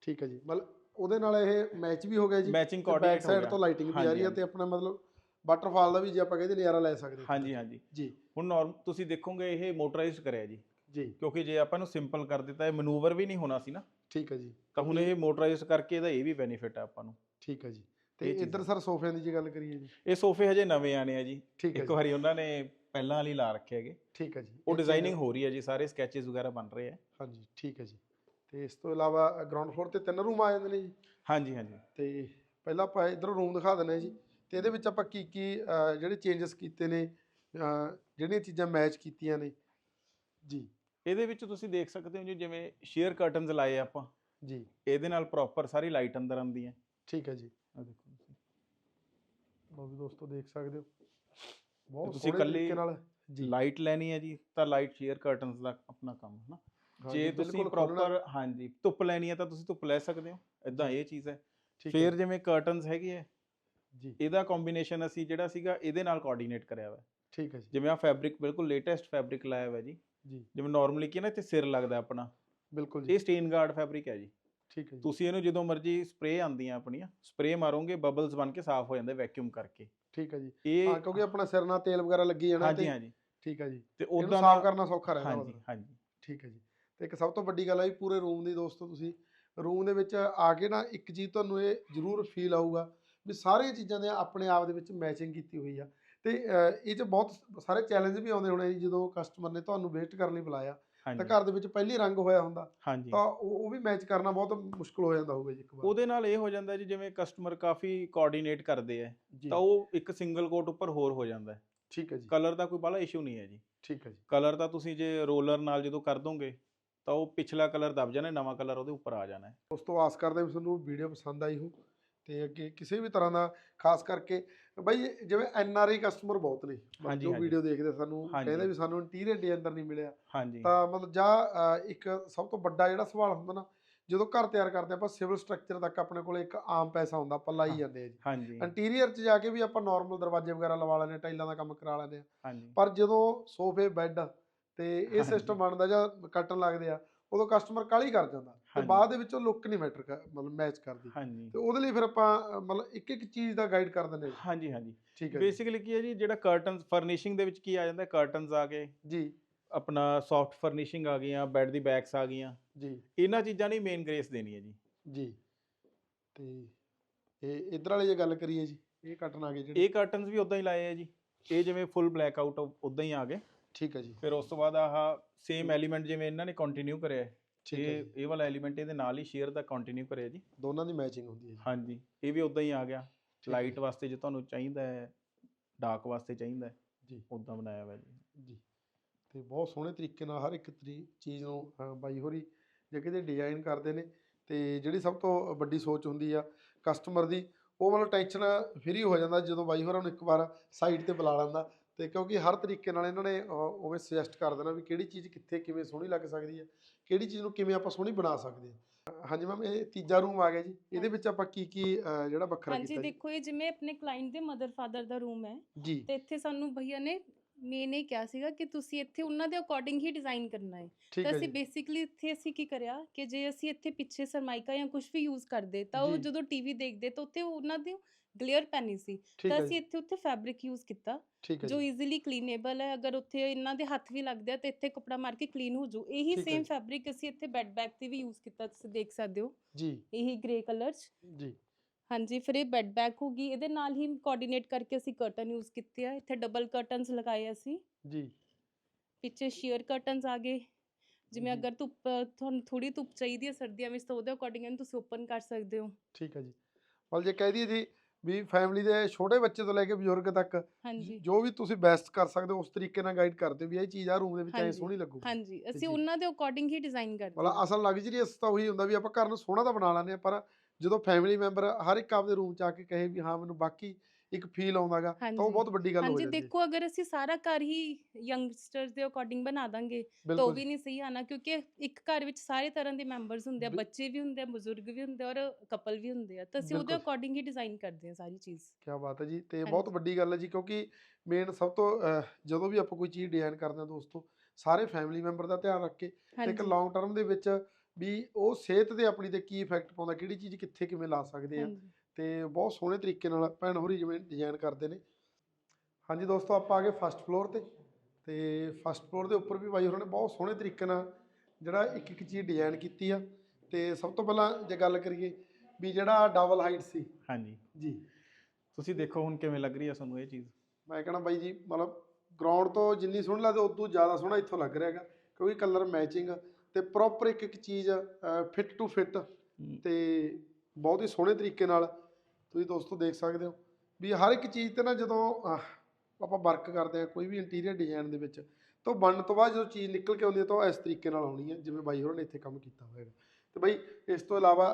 ਠੀਕ ਹੈ ਜੀ। ਮਤਲਬ ਉਹਦੇ ਨਾਲ ਇਹ ਮੈਚ ਵੀ ਹੋ ਗਿਆ ਜੀ। ਮੈਚਿੰਗ ਬੈਕ ਕੋਆਰਡੀਨੇਟ ਹੋ ਸਾਈਡ ਤੋਂ ਲਾਈਟਿੰਗ ਵੀ ਆ ਰਹੀ ਹੈ ਤੇ ਆਪਣਾ ਮਤਲਬ ਵਾਟਰਫਾਲ ਦਾ ਵੀ ਜੇ ਆਪਾਂ ਕਹਿੰਦੇ ਨਜ਼ਾਰਾ ਲੈ ਸਕਦੇ ਹਾਂ। ਹਾਂਜੀ ਹਾਂਜੀ। ਜੀ। ਹੁਣ ਨਾਰਮ ਤੁਸੀਂ ਦੇਖੋਗੇ ਇਹ ਮੋਟਰਾਈਜ਼ਡ ਕਰਿਆ ਜੀ। ਜੀ। ਕਿਉਂਕਿ ਜੇ ਆਪਾਂ ਨੂੰ ਸਿੰਪਲ ਕਰ ਦਿੱਤਾ ਇਹ ਮਨੂਵਰ ਵੀ ਨਹੀਂ ਹੋਣਾ ਸੀ ਨਾ। ਠੀਕ ਹੈ ਜੀ। ਤਾਂ ਹੁਣ ਇਹ ਮੋਟਰਾਈਜ਼ਡ ਕਰਕੇ ਇਹਦਾ ਇਹ ਵੀ ਬੈਨੀਫਿਟ ਹੈ ਆਪਾਂ ਨੂੰ। ਠੀਕ ਹੈ ਜੀ। ਤੇ ਇੱਧਰ ਸਰ ਸੋਫਿਆਂ ਦੀ ਜੇ ਗੱਲ ਕਰੀਏ ਜੀ। ਇਹ ਸੋਫੇ ਹਜੇ ਨਵੇਂ ਆਣੇ ਆ ਜੀ। ਠੀਕ ਹੈ ਇੱਕ ਵਾਰੀ ਉਹਨਾਂ ਨੇ ਪਹਿਲਾਂ ਵਾਲੀ ਲਾ ਰੱਖੇ ਹੈਗੇ। ਠੀਕ ਹੈ ਜੀ। ਉਹ ਡਿਜ਼ਾਈਨਿੰਗ ਹੋ ਰਹੀ ਹੈ ਜੀ ਸਾਰੇ ਸਕੈਚਸ ਵਗੈਰਾ ਬਣ ਰਹੇ ਆ। ਹਾਂਜੀ ਠੀਕ ਹੈ ਜੀ। ਤੇ ਇਸ ਤੋਂ ਇਲਾਵਾ ਗਰਾਊਂਡ ਫਲੋਰ ਤੇ ਤਿੰਨ ਰੂਮ ਆ ਜਾਂਦੇ ਨੇ ਜੀ। ਹਾਂਜੀ ਹਾਂਜੀ। ਤੇ ਪਹਿਲਾਂ ਆਪਾਂ ਇਧਰੋਂ ਰੂਮ ਦਿਖਾ ਦਿੰਦੇ ਹਾਂ ਜੀ। ਤੇ ਇਹਦੇ ਵਿੱਚ ਆਪਾਂ ਕੀ ਕੀ ਜਿਹੜੇ ਚੇਂਜਸ ਕੀਤੇ ਨੇ ਜਿਹੜੀਆਂ ਚੀਜ਼ਾਂ ਮੈਚ ਕੀਤੀਆਂ ਨੇ। ਜੀ। ਇਹਦੇ ਵਿੱਚ ਤੁਸੀਂ ਦੇਖ ਸਕਦੇ ਹੋ ਜੀ ਜਿਵੇਂ ਸ਼ੇਅਰ ਕਰਟਨਸ ਲਾਏ ਆਪਾਂ। ਜੀ। ਇਹਦੇ ਨਾਲ ਪ੍ਰੋਪਰ ਸਾਰੀ ਲਾਈਟ ਅੰਦਰ ਆਉਂਦੀ ਹੈ। ਠੀਕ ਹੈ ਜੀ। ਆ ਦੇਖੋ ਤੁਸੀਂ। ਲਓ ਵੀ ਦੋਸਤੋ ਦੇਖ ਸਕਦੇ ਹੋ। ਬਹੁਤ ਤੁਸੀਂ ਇਕੱਲੀ ਨਾਲ ਜੀ। ਲਾਈਟ ਲੈਣੀ ਹੈ ਜੀ ਤਾਂ ਲਾਈਟ ਸ਼ੇਅਰ ਕਰਟਨਸ ਦਾ ਆਪਣਾ ਕੰਮ ਹੈ ਨਾ। ਜੇ ਤੁਸੀਂ। ਪ੍ਰੋਪਰ ਹਾਂਜੀ ਧੁੱਪ ਲੈਣੀ ਹੈ ਤਾਂ ਤੁਸੀਂ ਧੁੱਪ ਲੈ ਸਕਦੇ ਹੋ। ਇਦਾਂ ਇਹ ਚੀਜ਼ ਹੈ। ਫਿਰ ਜਿਵੇਂ ਕਰਟਨਸ ਹੈਗੇ ਆ ਜੀ। ਇਹਦਾ ਕੰਬੀਨੇਸ਼ਨ ਅਸੀਂ ਜਿਹੜਾ ਸੀਗਾ ਇਹਦੇ ਨਾਲ ਕੋਆਰਡੀਨੇਟ ਕਰਿਆ ਹੋਇਆ। ਠੀਕ ਹੈ ਜੀ। ਜਿਵੇਂ ਆ ਫੈਬਰਿਕ ਬਿਲਕੁਲ ਲੇਟੈਸਟ ਫੈਬਰਿਕ ਲਾਇਆ ਹੋਇਆ ਜੀ। ਜੀ। ਜਿਵੇਂ ਨਾਰਮਲੀ ਕੀ ਨਾ ਇੱਥੇ ਸਿਰ ਲੱਗਦਾ ਆਪਣਾ। ਬਿਲਕੁਲ ਜੀ। ਇਹ ਸਟੇਨ ਗਾਰਡ ਫੈਬਰਿਕ ਹੈ ਜੀ। ਠੀਕ ਹੈ ਜੀ। ਤੁਸੀਂ ਇਹਨੂੰ ਜਦੋਂ ਮਰਜ਼ੀ ਸਪਰੇਅ ਆਉਂਦੀਆਂ ਆਪਣੀਆਂ ਸਪਰੇਅ ਮਾਰੋਗੇ ਬਬਲਸ ਬਣ ਕੇ ਸਾਫ਼ ਹੋ ਜਾਂਦੇ ਵੈਕਿਊਮ ਕਰਕੇ। ਠੀਕ ਹੈ ਜੀ। ਇਹ ਹਾਂ ਕਿਉਂਕਿ ਆਪਣਾ ਸਿਰ ਨਾਲ ਤੇਲ ਵਗੈਰਾ ਲੱਗੀ ਜਾਣਾ ਹਾਂਜੀ ਤੇ ਹਾਂਜੀ। ਠੀਕ ਹੈ ਜੀ। ਤੇ ਉਦਾਂ ਸਾਫ਼ ਕਰਨਾ ਸੌਖਾ ਰਹਿੰਦਾ ਹਾਂਜੀ ਹਾਂਜੀ। ਠੀਕ ਹੈ ਜੀ। ਤੇ ਇੱਕ ਸਭ ਤੋਂ ਵੱਡੀ ਗੱਲ ਹੈ ਵੀ ਪੂਰੇ ਰੂਮ ਦੀ ਦੋਸਤੋ ਤੁਸੀਂ ਰੂਮ ਦੇ ਵਿੱਚ ਆ ਕੇ ਨਾ ਇੱਕ ਚੀਜ਼ ਤੁਹਾਨੂੰ ਇਹ ਜ਼ਰੂਰ ਫੀਲ ਆਊਗਾ ਵੀ ਸਾਰੀਆਂ ਚੀਜ਼ਾਂ ਦੇ ਆਪਣੇ ਆਪ ਦੇ ਵਿੱਚ ਮੈਚਿੰਗ ਕੀਤੀ ਹੋਈ ਆ। ਤੇ ਇਹ 'ਚ ਬਹੁਤ ਸਾਰੇ ਚੈਲੰਜ ਵੀ ਆਉਂਦੇ ਹੋਣੇ ਜੀ ਜਦੋਂ ਕਸਟਮਰ ਨੇ ਤੁਹਾਨੂੰ ਵਿਜ਼ਿਟ ਕਰਨ ਲਈ ਬੁਲਾਇਆ। ਤਾਂ ਘਰ ਦੇ ਵਿੱਚ ਪਹਿਲੀ ਰੰਗ ਹੋਇਆ ਹੁੰਦਾ ਤਾਂ ਉਹ ਵੀ ਮੈਚ ਕਰਨਾ ਬਹੁਤ ਮੁਸ਼ਕਲ ਹੋ ਜਾਂਦਾ ਹੋਊਗਾ ਜੀ ਇੱਕ ਵਾਰ। ਉਹਦੇ ਨਾਲ ਇਹ ਹੋ ਜਾਂਦਾ ਜੀ ਜਿਵੇਂ ਕਸਟਮਰ ਕਾਫੀ ਕੋਆਰਡੀਨੇਟ ਕਰਦੇ ਆ ਤਾਂ ਉਹ ਇੱਕ ਸਿੰਗਲ ਕੋਟ ਉੱਪਰ ਹੋਰ ਹੋ ਜਾਂਦਾ ਠੀਕ ਹੈ ਜੀ। ਕਲਰ ਦਾ ਕੋਈ ਬਾਹਲਾ ਇਸ਼ੂ ਨਹੀਂ ਹੈ ਜੀ। ਠੀਕ ਹੈ ਜੀ। ਕਲਰ ਤਾਂ ਤੁਸੀਂ ਜੇ ਰੋਲਰ ਨਾਲ ਜਦੋਂ ਕਰ ਦੋਗੇ ਤਾਂ ਉਹ ਪਿਛਲਾ ਕਲਰ ਦਬ ਜਾਣਾ ਨਵਾਂ ਕਲਰ ਉਹਦੇ ਉੱਪਰ ਆ ਜਾਣਾ ਉਸ ਤੋਂ ਆਸ ਕਰਦੇ ਹਾਂ ਤੁਹਾਨੂੰ ਵੀਡੀਓ ਪਸੰਦ ਆਈ ਹੋ ਤੇ ਅੱਗੇ ਕਿਸੇ ਵੀ ਤਰ੍ਹਾਂ ਦਾ ਖਾਸ ਕਰਕੇ ਬਈ ਜਿਵੇਂ ਐਨ ਆਰ ਆਈ ਕਸਟਮਰ ਬਹੁਤ ਨੇ ਜੋ। ਵੀਡੀਓ ਦੇਖਦੇ ਸਾਨੂੰ। ਕਹਿੰਦੇ ਵੀ ਸਾਨੂੰ ਇੰਟੀਰੀਅਰ ਡਿਜ਼ਾਈਨਰ ਨਹੀਂ ਮਿਲਿਆ ਤਾਂ ਮਤਲਬ ਜਾਂ ਇੱਕ ਸਭ ਤੋਂ ਵੱਡਾ ਜਿਹੜਾ ਸਵਾਲ ਹੁੰਦਾ ਨਾ ਜਦੋਂ ਘਰ ਤਿਆਰ ਕਰਦੇ ਆਪਾਂ ਸਿਵਲ ਸਟਰਕਚਰ ਤੱਕ ਆਪਣੇ ਕੋਲ ਇੱਕ ਆਮ ਪੈਸਾ ਹੁੰਦਾ ਆਪਾਂ ਲਾਈ। ਜਾਂਦੇ ਆ ਜੀ ਹਾਂਜੀ ਇੰਟੀਰੀਅਰ 'ਚ ਜਾ ਕੇ ਵੀ ਆਪਾਂ ਨਾਰਮਲ ਦਰਵਾਜ਼ੇ ਵਗੈਰਾ ਲਵਾ ਲੈਂਦੇ ਹਾਂ ਟਾਈਲਾਂ ਦਾ ਕੰਮ ਕਰਾ ਲੈਂਦੇ ਆ ਪਰ ਜਦੋਂ ਸੋਫੇ ਬੈੱਡ ਤੇ ਇਹ। ਸਿਸਟਮ ਬਣਦਾ ਜਾਂ ਕੱਟਣ ਲੱਗਦੇ ਆ ਉਦੋਂ ਕਸਟਮਰ ਕਾਲੀ ਕਰ ਜਾਂਦਾ ਤੇ। ਬਾਅਦ ਦੇ ਵਿੱਚ ਉਹ ਲੁੱਕ ਨਹੀਂ ਮੈਟਰ ਮਤਲਬ ਮੈਚ ਕਰਦੀ। ਹਾਂਜੀ। ਤੇ ਉਹਦੇ ਲਈ ਫਿਰ ਆਪਾਂ ਮਤਲਬ ਇੱਕ ਇੱਕ ਚੀਜ਼ ਦਾ ਗਾਈਡ ਕਰ ਦਿੰਦੇ ਹਾਂ। ਹਾਂਜੀ ਹਾਂਜੀ। ਠੀਕ ਹੈ। ਬੇਸਿਕਲੀ ਕੀ ਹੈ ਜੀ ਜਿਹੜਾ ਕਰਟਨਸ ਫਰਨਿਸ਼ਿੰਗ ਦੇ ਵਿੱਚ ਕੀ ਆ ਜਾਂਦਾ ਕਰਟਨਸ ਆ ਗਏ। ਜੀ। ਆਪਣਾ ਸੌਫਟ ਫਰਨਿਸ਼ਿੰਗ ਆ ਗਈਆਂ ਬੈੱਡ ਦੀ ਬੈਕਸ ਆ ਗਈਆਂ। ਜੀ। ਇਹਨਾਂ ਚੀਜ਼ਾਂ ਦੀ ਮੇਨ ਗ੍ਰੇਸ ਦੇਣੀ ਹੈ ਜੀ। ਜੀ। ਤੇ ਇਹ ਇਧਰ ਵਾਲੀ ਜੇ ਗੱਲ ਕਰੀਏ ਜੀ ਇਹ ਕੱਟਣ ਆ ਗਏ ਜਿਹੜੇ। ਇਹ ਕਰਟਨਸ ਵੀ ਉਦਾਂ ਹੀ ਲਾਏ ਆ ਜੀ। ਇਹ ਜਿਵੇਂ ਫੁੱਲ ਬਲੈਕ ਆਊਟ ਉਦਾਂ ਹੀ ਆ ਗਏ। ਠੀਕ ਹੈ ਜੀ। ਫਿਰ ਉਸ ਤੋਂ ਬਾਅਦ ਆਹ ਸੇਮ ਐਲੀਮੈਂਟ ਜਿਵੇਂ ਇਹਨਾਂ ਨੇ ਕੰਟੀਨਿਊ ਕਰਿਆ ਹੈ। ਇਹ ਇਹ ਵਾਲਾ ਐਲੀਮੈਂਟ ਇਹਦੇ ਨਾਲ ਹੀ ਸ਼ੇਅਰ ਦਾ ਕੰਟੀਨਿਊ ਕਰਿਆ ਜੀ। ਦੋਨਾਂ ਦੀ ਮੈਚਿੰਗ ਹੁੰਦੀ ਹੈ ਜੀ। ਹਾਂਜੀ ਇਹ ਵੀ ਉਦਾਂ ਹੀ ਆ ਗਿਆ। ਲਾਈਟ ਵਾਸਤੇ ਜੇ ਤੁਹਾਨੂੰ ਚਾਹੀਦਾ ਹੈ ਡਾਰਕ ਵਾਸਤੇ ਚਾਹੀਦਾ ਹੈ ਜੀ। ਉਦਾਂ ਬਣਾਇਆ ਹੋਇਆ ਜੀ। ਜੀ। ਤੇ ਬਹੁਤ ਸੋਹਣੇ ਤਰੀਕੇ ਨਾਲ ਹਰ ਇੱਕ ਤਰੀ ਚੀਜ਼ ਨੂੰ ਬਾਈ ਹੋਰੀ ਜੇ ਕਿਤੇ ਡਿਜ਼ਾਈਨ ਕਰਦੇ ਨੇ ਤੇ ਜਿਹੜੀ ਸਭ ਤੋਂ ਵੱਡੀ ਸੋਚ ਹੁੰਦੀ ਆ ਕਸਟਮਰ ਦੀ ਉਹ ਮਤਲਬ ਟੈਨਸ਼ਨ ਫ੍ਰੀ ਹੋ ਜਾਂਦਾ ਜਦੋਂ ਬਾਈ ਹੋਰਾਂ ਨੂੰ ਇੱਕ ਵਾਰ ਸਾਈਡ ਤੇ ਬੁਲਾ ਲੈਂਦਾ। ਤੇ ਕਿਉਂਕਿ ਹਰ ਤਰੀਕੇ ਨਾਲ ਇਹਨਾਂ ਨੇ ਉਵੇਂ ਸੁਜੈਸਟ ਕਰ ਦੇਣਾ ਵੀ ਕਿਹੜੀ ਚੀਜ਼ ਕਿੱਥੇ ਕਿਵੇਂ ਸੋਹਣੀ ਲੱਗ ਸਕਦੀ ਹੈ ਕਿਹੜੀ ਚੀਜ਼ ਨੂੰ ਕਿਵੇਂ ਆਪਾਂ ਸੋਹਣੀ ਬਣਾ ਸਕਦੇ ਹਾਂ। ਹਾਂਜੀ ਮੈਮ ਇਹ ਤੀਜਾ ਰੂਮ ਆ ਗਿਆ ਜੀ। ਇਹਦੇ ਵਿੱਚ ਆਪਾਂ ਕੀ ਕੀ ਜਿਹੜਾ ਵੱਖਰਾ ਹਾਂਜੀ ਕੀਤਾ ਜੀ? ਦੇਖੋ ਇਹ ਜਿਵੇਂ ਆਪਣੇ ਕਲਾਇੰਟ ਦੇ ਮਦਰ ਫਾਦਰ ਦਾ ਰੂਮ ਹੈ ਤੇ ਇੱਥੇ ਸਾਨੂੰ ਭਈਆ ਨੇ ਮੇਨ ਕਿਹਾ ਸੀਗਾ ਕਿ ਤੁਸੀਂ ਇੱਥੇ ਉਹਨਾਂ ਦੇ ਅਕੋਰਡਿੰਗ ਹੀ ਡਿਜ਼ਾਈਨ ਕਰਨਾ ਹੈ। ਠੀਕ ਤਾਂ ਹੈ ਅਸੀਂ ਜੀ। ਬੇਸਿਕਲੀ ਇੱਥੇ ਅਸੀਂ ਕੀ ਕਰਿਆ ਕਿ ਜੇ ਅਸੀਂ ਇੱਥੇ ਪਿੱਛੇ ਸਰਮਾਈਕਾ ਜਾਂ ਕੁਝ ਵੀ ਯੂਜ਼ ਕਰਦੇ ਤਾਂ ਉਹ ਜੀ। ਜਦੋਂ ਟੀਵੀ ਦੇਖਦੇ ਤਾਂ ਉੱਥੇ ਉਹਨਾਂ ਦੀ ਗਲੇਅਰ ਪੈਣੀ ਸੀ। ਠੀਕ ਤਾਂ ਹੈ ਅਸੀਂ ਜੀ। ਇੱਥੇ ਉੱਥੇ ਫੈਬਰਿਕ ਯੂਜ਼ ਕੀਤਾ ਠੀਕ ਹੈ ਜੋ ਜੀ। ਈਜ਼ੀਲੀ ਕਲੀਨੇਬਲ ਹੈ। ਅਗਰ ਉੱਥੇ ਇਹਨਾਂ ਦੇ ਹੱਥ ਵੀ ਲੱਗਦੇ ਆ ਤਾਂ ਇੱਥੇ ਕਪੜਾ ਮਾਰ ਕੇ ਕਲੀਨ ਹੋ ਜੂ ਇਹੀ ਠੀਕ ਹੈ ਸੇਮ ਜੀ। ਫੈਬਰਿਕ ਅਸੀਂ ਇੱਥੇ ਬੈੱਡ ਬੈਗ ਤੇ ਵੀ ਯੂਜ਼ ਕੀਤਾ ਤੁਸੀਂ ਦੇਖ ਸਕਦੇ ਹੋ। ਜੀ। ਇਹੀ ਗ੍ਰੇ ਕਲਰ 'ਚ ਜੀ। ਹਾਂਜੀ ਫਿਰ ਇਹ ਬੈੱਡ ਬੈਗ ਹੋ ਗਈ। ਇਹਦੇ ਨਾਲ ਹੀ ਕੋਆਰਡੀਨੇਟ ਕਰਕੇ ਅਸੀਂ ਕਰਟਨ ਯੂਜ਼ ਕੀਤੇ ਆ। ਇੱਥੇ ਡਬਲ ਕਰਟਨਸ ਲਗਾਏ ਅਸੀਂ। ਜੀ। ਪਿੱਛੇ ਸ਼ੀਅਰ ਕਰਟਨਸ ਆ ਗਏ। ਜਿਵੇਂ। ਅਗਰ ਧੁੱਪ ਤੁਹਾਨੂੰ ਥੋੜੀ ਧੁੱਪ ਚਾਹੀਦੀ ਹੈ ਸਰਦੀਆਂ ਵਿੱਚ ਤਾਂ ਉਹਦੇ ਅਕੋਰਡਿੰਗ ਇਹਨੂੰ ਤੁਸੀਂ ਓਪਨ ਕਰ ਸਕਦੇ ਹੋ। ਠੀਕ ਹੈ ਜੀ। ਮਤਲਬ ਜੇ ਕਹਿ ਦਈਏ ਜੀ ਵੀ ਫੈਮਿਲੀ ਦੇ ਛੋਟੇ ਬੱਚੇ ਤੋਂ ਲੈ ਕੇ ਬਜ਼ੁਰਗ ਤੱਕ ਹਾਂਜੀ। ਜੋ ਵੀ ਤੁਸੀਂ ਬੈਸਟ ਕਰ ਸਕਦੇ ਹੋ ਉਸ ਤਰੀਕੇ ਨਾਲ ਗਾਈਡ ਕਰਦੇ ਹੋ ਵੀ ਇਹ ਚੀਜ਼ ਆ ਰੂਮ ਦੇ ਵਿੱਚ ਐ ਸੋਹਣੀ ਲੱਗੂ। ਹਾਂਜੀ। ਅਸੀਂ ਉਹਨਾਂ ਦੇ ਅਕੋਰਡਿੰਗ ਹੀ ਡਿਜ਼ਾਈਨ ਕਰਦੇ ਮਤਲਬ ਹਾਂ। ਅਸਲ ਲਗਜ਼ਰੀਅਸ ਤਾਂ ਉਹੀ ਹੁੰਦਾ ਵੀ ਆਪਾਂ ਘਰ ਨੂੰ ਸੋਹਣਾ ਤਾਂ ਬਣਾ ਲੈਂਦੇ ਆ ਪਰ ਜਦੋਂ ਫੈਮਿਲੀ ਮੈਂਬਰ ਹਰ ਇੱਕ ਆਪਦੇ ਰੂਮ ਚ ਆ ਕੇ ਕਹੇ ਵੀ ਹਾਂ ਮੈਨੂੰ ਬਾਕੀ ਇੱਕ ਫੀਲ ਆਉਂਦਾਗਾ ਤਾਂ ਉਹ ਹਾਂਜੀ। ਬਹੁਤ ਵੱਡੀ ਗੱਲ ਹੋ ਹਾਂਜੀ ਜਾਂਦੀ ਹੈ ਦੇਖੋ ਅਗਰ ਅਸੀਂ ਸਾਰਾ ਘਰ ਹੀ ਯੰਗਸਟਰਸ ਦੇ ਅਕੋਰਡਿੰਗ ਬਣਾ ਦਾਂਗੇ ਤਾਂ ਉਹ ਵੀ ਨਹੀਂ ਸਹੀ ਆਣਾ ਕਿਉਂਕਿ ਇੱਕ ਘਰ ਵਿੱਚ ਸਾਰੇ ਤਰ੍ਹਾਂ ਦੇ ਮੈਂਬਰਸ ਹੁੰਦੇ ਆ ਬੱਚੇ ਵੀ ਹੁੰਦੇ ਆ ਬਜ਼ੁਰਗ ਵੀ ਹੁੰਦੇ ਆ ਔਰ ਕਪਲ ਵੀ ਹੁੰਦੇ ਆ ਤਾਂ ਅਸੀਂ ਉਹਦੇ। ਅਕੋਰਡਿੰਗ ਹੀ ਡਿਜ਼ਾਈਨ ਕਰਦੇ ਹਾਂ ਸਾਰੀ ਚੀਜ਼ ਕੀ ਬਾਤ ਹੈ ਜੀ ਤੇ ਬਹੁਤ ਹਾਂਜੀ। ਵੱਡੀ ਗੱਲ ਹੈ ਜੀ ਕਿਉਂਕਿ ਮੇਨ ਸਭ ਤੋਂ ਜਦੋਂ ਵੀ ਆਪਾਂ ਕੋਈ ਚੀਜ਼ ਡਿਜ਼ਾਈਨ ਕਰਦੇ ਹਾਂ ਦੋਸਤੋ ਸਾਰੇ ਫੈਮਿਲੀ ਮੈਂਬਰ ਦਾ ਧਿਆਨ ਰੱਖ ਕੇ ਇੱਕ ਹਾਂਜੀ ਲੌਂਗ ਟਰਮ ਦੇ ਵਿੱਚ ਵੀ ਉਹ ਸਿਹਤ ਤੇ ਆਪਣੀ ਤੇ ਕੀ ਇਫੈਕਟ ਪਾਉਂਦਾ ਕਿਹੜੀ ਚੀਜ਼ ਕਿੱਥੇ ਕਿਵੇਂ ਲਾ ਸਕਦੇ ਆ। ਤੇ ਬਹੁਤ ਸੋਹਣੇ ਤਰੀਕੇ ਨਾਲ ਭੈਣ ਹੋਰੀ ਜਿਵੇਂ ਡਿਜ਼ਾਈਨ ਕਰਦੇ ਨੇ। ਹਾਂਜੀ ਦੋਸਤੋ ਆਪਾਂ ਆ ਗਏ ਫਸਟ ਫਲੋਰ ਤੇ। ਤੇ ਫਸਟ ਫਲੋਰ ਦੇ ਉੱਪਰ ਵੀ ਬਾਈ ਹੋਰਾਂ ਨੇ ਬਹੁਤ ਸੋਹਣੇ ਤਰੀਕੇ ਨਾਲ ਜਿਹੜਾ ਇੱਕ ਇੱਕ ਚੀਜ਼ ਡਿਜ਼ਾਈਨ ਕੀਤੀ ਆ। ਤੇ ਸਭ ਤੋਂ ਪਹਿਲਾਂ ਜੇ ਗੱਲ ਕਰੀਏ ਵੀ ਜਿਹੜਾ ਡਬਲ ਹਾਈਟ ਸੀ। ਹਾਂਜੀ। ਜੀ। ਤੁਸੀਂ ਦੇਖੋ ਹੁਣ ਕਿਵੇਂ ਲੱਗ ਰਹੀ ਹੈ ਤੁਹਾਨੂੰ ਇਹ ਚੀਜ਼। ਮੈਂ ਕਹਣਾ ਬਾਈ ਜੀ ਮਤਲਬ ਗਰਾਊਂਡ ਤੋਂ ਜਿੰਨੀ ਸੋਹਣੀ ਲੱਗਦੀ ਉਦੋਂ ਜ਼ਿਆਦਾ ਸੋਹਣਾ ਇੱਥੋਂ ਲੱਗ ਰਿਹਾ ਹੈਗਾ। ਕਿਉਂਕਿ ਕਲਰ ਮੈਚਿੰਗ ਤੇ ਪ੍ਰੋਪਰ ਇੱਕ ਇੱਕ ਚੀਜ਼ ਫਿੱਟ ਟੂ ਫਿੱਟ ਤੇ ਬਹੁਤ ਹੀ ਸੋਹਣੇ ਤਰੀਕੇ ਨਾਲ ਤੁਸੀਂ ਦੋਸਤੋ ਦੇਖ ਸਕਦੇ ਹੋ ਵੀ ਹਰ ਇੱਕ ਚੀਜ਼ ਤੇ ਨਾ ਜਦੋਂ ਆਪਾਂ ਵਰਕ ਕਰਦੇ ਆ ਕੋਈ ਵੀ ਇੰਟੀਰੀਅਰ ਡਿਜ਼ਾਈਨ ਦੇ ਵਿੱਚ ਤਾਂ ਬਣਨ ਤੋਂ ਬਾਅਦ ਜਦੋਂ ਚੀਜ਼ ਨਿਕਲ ਕੇ ਆਉਂਦੀ ਹੈ ਤਾਂ ਉਹ ਇਸ ਤਰੀਕੇ ਨਾਲ ਆਉਣੀ ਹੈ ਜਿਵੇਂ ਬਾਈ ਹੋਰਾਂ ਨੇ ਇੱਥੇ ਕੰਮ ਕੀਤਾ ਹੋਇਆ। ਹੈਗਾ ਤੇ ਬਾਈ ਇਸ ਤੋਂ ਇਲਾਵਾ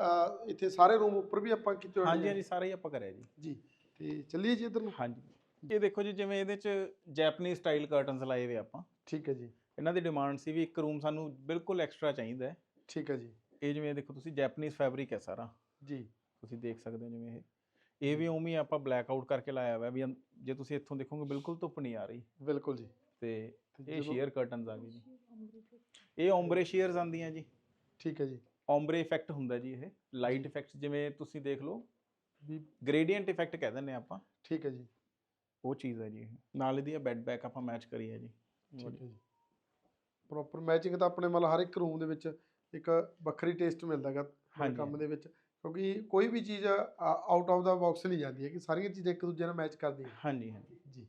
ਇੱਥੇ ਸਾਰੇ ਰੂਮ ਉੱਪਰ ਵੀ ਆਪਾਂ ਕੀਤੇ ਹੋਏ ਹਾਂਜੀ? ਹਾਂਜੀ ਸਾਰਾ ਹੀ ਆਪਾਂ ਕਰਿਆ ਜੀ। ਜੀ ਤੇ ਚੱਲੀਏ ਜੀ ਇੱਧਰ ਨੂੰ। ਹਾਂਜੀ। ਇਹ ਦੇਖੋ ਜੀ ਜਿਵੇਂ ਇਹਦੇ ਚ ਜੈਪਨੀਜ਼ ਸਟਾਈਲ ਕਰਟਨਸ ਲਾਏ ਹੋਏ ਆਪਾਂ। ਠੀਕ ਹੈ ਜੀ। ਇਹਨਾਂ ਦੀ ਡਿਮਾਂਡ ਸੀ ਵੀ ਇੱਕ ਰੂਮ ਸਾਨੂੰ ਬਿਲਕੁਲ ਐਕਸਟਰਾ ਚਾਹੀਦਾ ਹੈ। ਠੀਕ ਹੈ ਜੀ। ਇਹ ਜਿਵੇਂ ਦੇਖੋ ਤੁਸੀਂ ਜੈਪਨੀਜ਼ ਫੈਬਰਿਕ ਹੈ ਸਾਰਾ। ਜੀ। ਤੁਸੀਂ ਦੇਖ ਸਕਦੇ ਹੋ ਜਿਵੇਂ ਇਹ। ਇਹ ਵੀ ਉਵੇਂ ਹੀ ਆਪਾਂ ਬਲੈਕ ਆਊਟ ਕਰਕੇ ਲਾਇਆ ਹੋਇਆ ਵੀ ਅੰ- ਜੇ ਤੁਸੀਂ ਇੱਥੋਂ ਦੇਖੋਗੇ ਬਿਲਕੁਲ ਧੁੱਪ ਨਹੀਂ ਆ ਰਹੀ। ਬਿਲਕੁਲ ਜੀ। ਤੇ ਇਹ ਸ਼ੇਅਰ ਕਰਟਨਸ ਆ ਗਏ ਜੀ। ਇਹ ਓਮਬਰੇ ਸ਼ੇਅਰਸ ਆਉਂਦੀਆਂ ਜੀ। ਠੀਕ ਹੈ ਜੀ। ਓਮਬਰੇ ਇਫੈਕਟ ਹੁੰਦਾ ਜੀ ਇਹ। ਲਾਈਟ ਇਫੈਕਟ ਜਿਵੇਂ ਤੁਸੀਂ ਦੇਖ ਲਓ। ਵੀ ਗ੍ਰੇਡੀਐਂਟ ਇਫੈਕਟ ਕਹਿ ਦਿੰਦੇ ਆਪਾਂ। ਠੀਕ ਹੈ ਜੀ। ਉਹ ਚੀਜ਼ ਹੈ ਜੀ ਇਹ। ਨਾਲ ਇਹਦੀ ਬੈੱਡ ਬੈਕ ਆਪਾਂ ਮੈਚ ਕਰੀ ਹੈ ਜੀ। ਠੀਕ ਹੈ ਜੀ। ਪ੍ਰੋਪਰ ਮੈਚਿੰਗ ਤਾਂ ਆਪਣੇ ਮਤਲਬ ਹਰ ਇੱਕ ਰੂਮ ਦੇ ਵਿੱਚ ਇੱਕ ਵੱਖਰੀ ਟੇਸਟ ਮਿਲਦਾ ਹੈਗਾ ਹਰ ਹਾਂਜੀ, ਕੰਮ ਦੇ ਵਿੱਚ। ਕਿਉਂਕਿ ਕੋਈ ਵੀ ਚੀਜ਼ ਆਊਟ ਆਫ ਦਾ ਬਾਕਸ ਨਹੀਂ ਜਾਂਦੀ ਹੈ ਕਿ ਸਾਰੀਆਂ ਚੀਜ਼ਾਂ ਇੱਕ ਦੂਜੇ ਨਾਲ ਮੈਚ ਕਰਦੀਆਂ। ਹਾਂਜੀ ਹਾਂਜੀ। ਜੀ।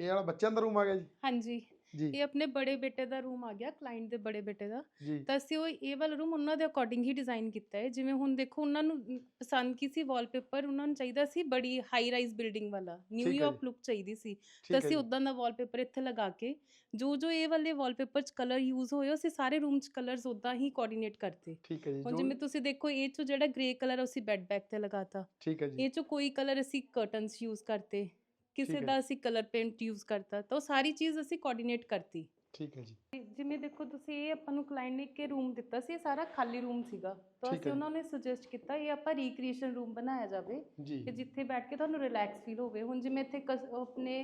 ਇਹ ਵਾਲਾ ਬੱਚਿਆਂ ਦਾ ਰੂਮ ਆ ਗਿਆ ਜੀ? ਹਾਂਜੀ। ਇਹ ਆਪਣੇ ਬੜੇ ਬੇਟੇ ਦਾ ਰੂਮ ਆ ਗਿਆ ਕਲਾਇੰਟ ਦੇ ਬੜੇ ਬੇਟੇ ਦਾ। ਤਾਂ ਅਸੀਂ ਉਹ ਇਹ ਵਾਲਾ ਰੂਮ ਉਹਨਾਂ ਦੇ ਅਕੋਰਡਿੰਗ ਹੀ ਡਿਜ਼ਾਈਨ ਕੀਤਾ ਹੈ। ਜਿਵੇਂ ਹੁਣ ਦੇਖੋ ਉਹਨਾਂ ਨੂੰ ਪਸੰਦ ਕੀ ਸੀ ਵਾਲਪੇਪਰ ਉਹਨਾਂ ਨੂੰ ਚਾਹੀਦਾ ਸੀ ਬੜੀ ਹਾਈ ਰਾਈਜ਼ ਬਿਲਡਿੰਗ ਵਾਲਾ ਨਿਊਯਾਰਕ। ਲੁੱਕ ਚਾਹੀਦੀ ਸੀ। ਤਾਂ ਅਸੀਂ ਉਦਾਂ ਦਾ ਵਾਲਪੇਪਰ ਇੱਥੇ ਲਗਾ ਕੇ ਜੋ ਜੋ ਇਹ ਵਾਲੇ ਵਾਲਪੇਪਰ 'ਚ ਕਲਰ ਯੂਜ਼ ਹੋਏ ਅਸੀਂ ਸਾਰੇ ਰੂਮ 'ਚ ਕਲਰਸ ਉਦਾਂ ਹੀ ਕੋਆਰਡੀਨੇਟ ਕਰਤੇ ਠੀਕ ਹੈ ਜੀ ਹੁਣ ਜਿਵੇਂ ਤੁਸੀਂ ਦੇਖੋ ਇਹ 'ਚੋਂ ਜਿਹੜਾ ਗ੍ਰੇ ਕਲਰ ਅਸੀਂ ਬੈੱਡ ਬੈਕ ਤੇ ਲਗਾਤਾ। ਠੀਕ ਹੈ ਜੀ। ਇਹ 'ਚੋਂ ਕੋਈ ਕਲਰ ਅਸੀਂ ਕਰਟਨਸ ਯੂਜ਼ ਕਰਤੇ ਕਿਸੇ ਦਾ ਅਸੀਂ ਕਲਰ ਪੇਂਟ ਯੂਜ਼ ਕਰਤਾ ਤਾਂ ਉਹ ਸਾਰੀ ਚੀਜ਼ ਅਸੀਂ ਕੋਆਰਡੀਨੇਟ ਕਰਤੀ। ਠੀਕ ਹੈ ਜੀ। ਜਿਵੇਂ ਦੇਖੋ ਤੁਸੀਂ ਇਹ ਆਪਾਂ ਨੂੰ ਕਲਾਇੰਟ ਨੇ ਇੱਕ ਰੂਮ ਦਿੱਤਾ ਸੀ ਇਹ ਸਾਰਾ ਖਾਲੀ ਰੂਮ ਸੀਗਾ। ਤਾਂ ਅਸੀਂ। ਉਹਨਾਂ ਨੇ ਸੁਜੈਸਟ ਕੀਤਾ ਇਹ ਆਪਾਂ ਰੀਕ੍ਰੀਏਸ਼ਨ ਰੂਮ ਬਣਾਇਆ ਜਾਵੇ ਕਿ ਜਿੱਥੇ ਬੈਠ ਕੇ ਤੁਹਾਨੂੰ ਰਿਲੈਕਸ ਫੀਲ ਹੋਵੇ। ਹੁਣ ਜਿਵੇਂ ਇੱਥੇ ਆਪਣੇ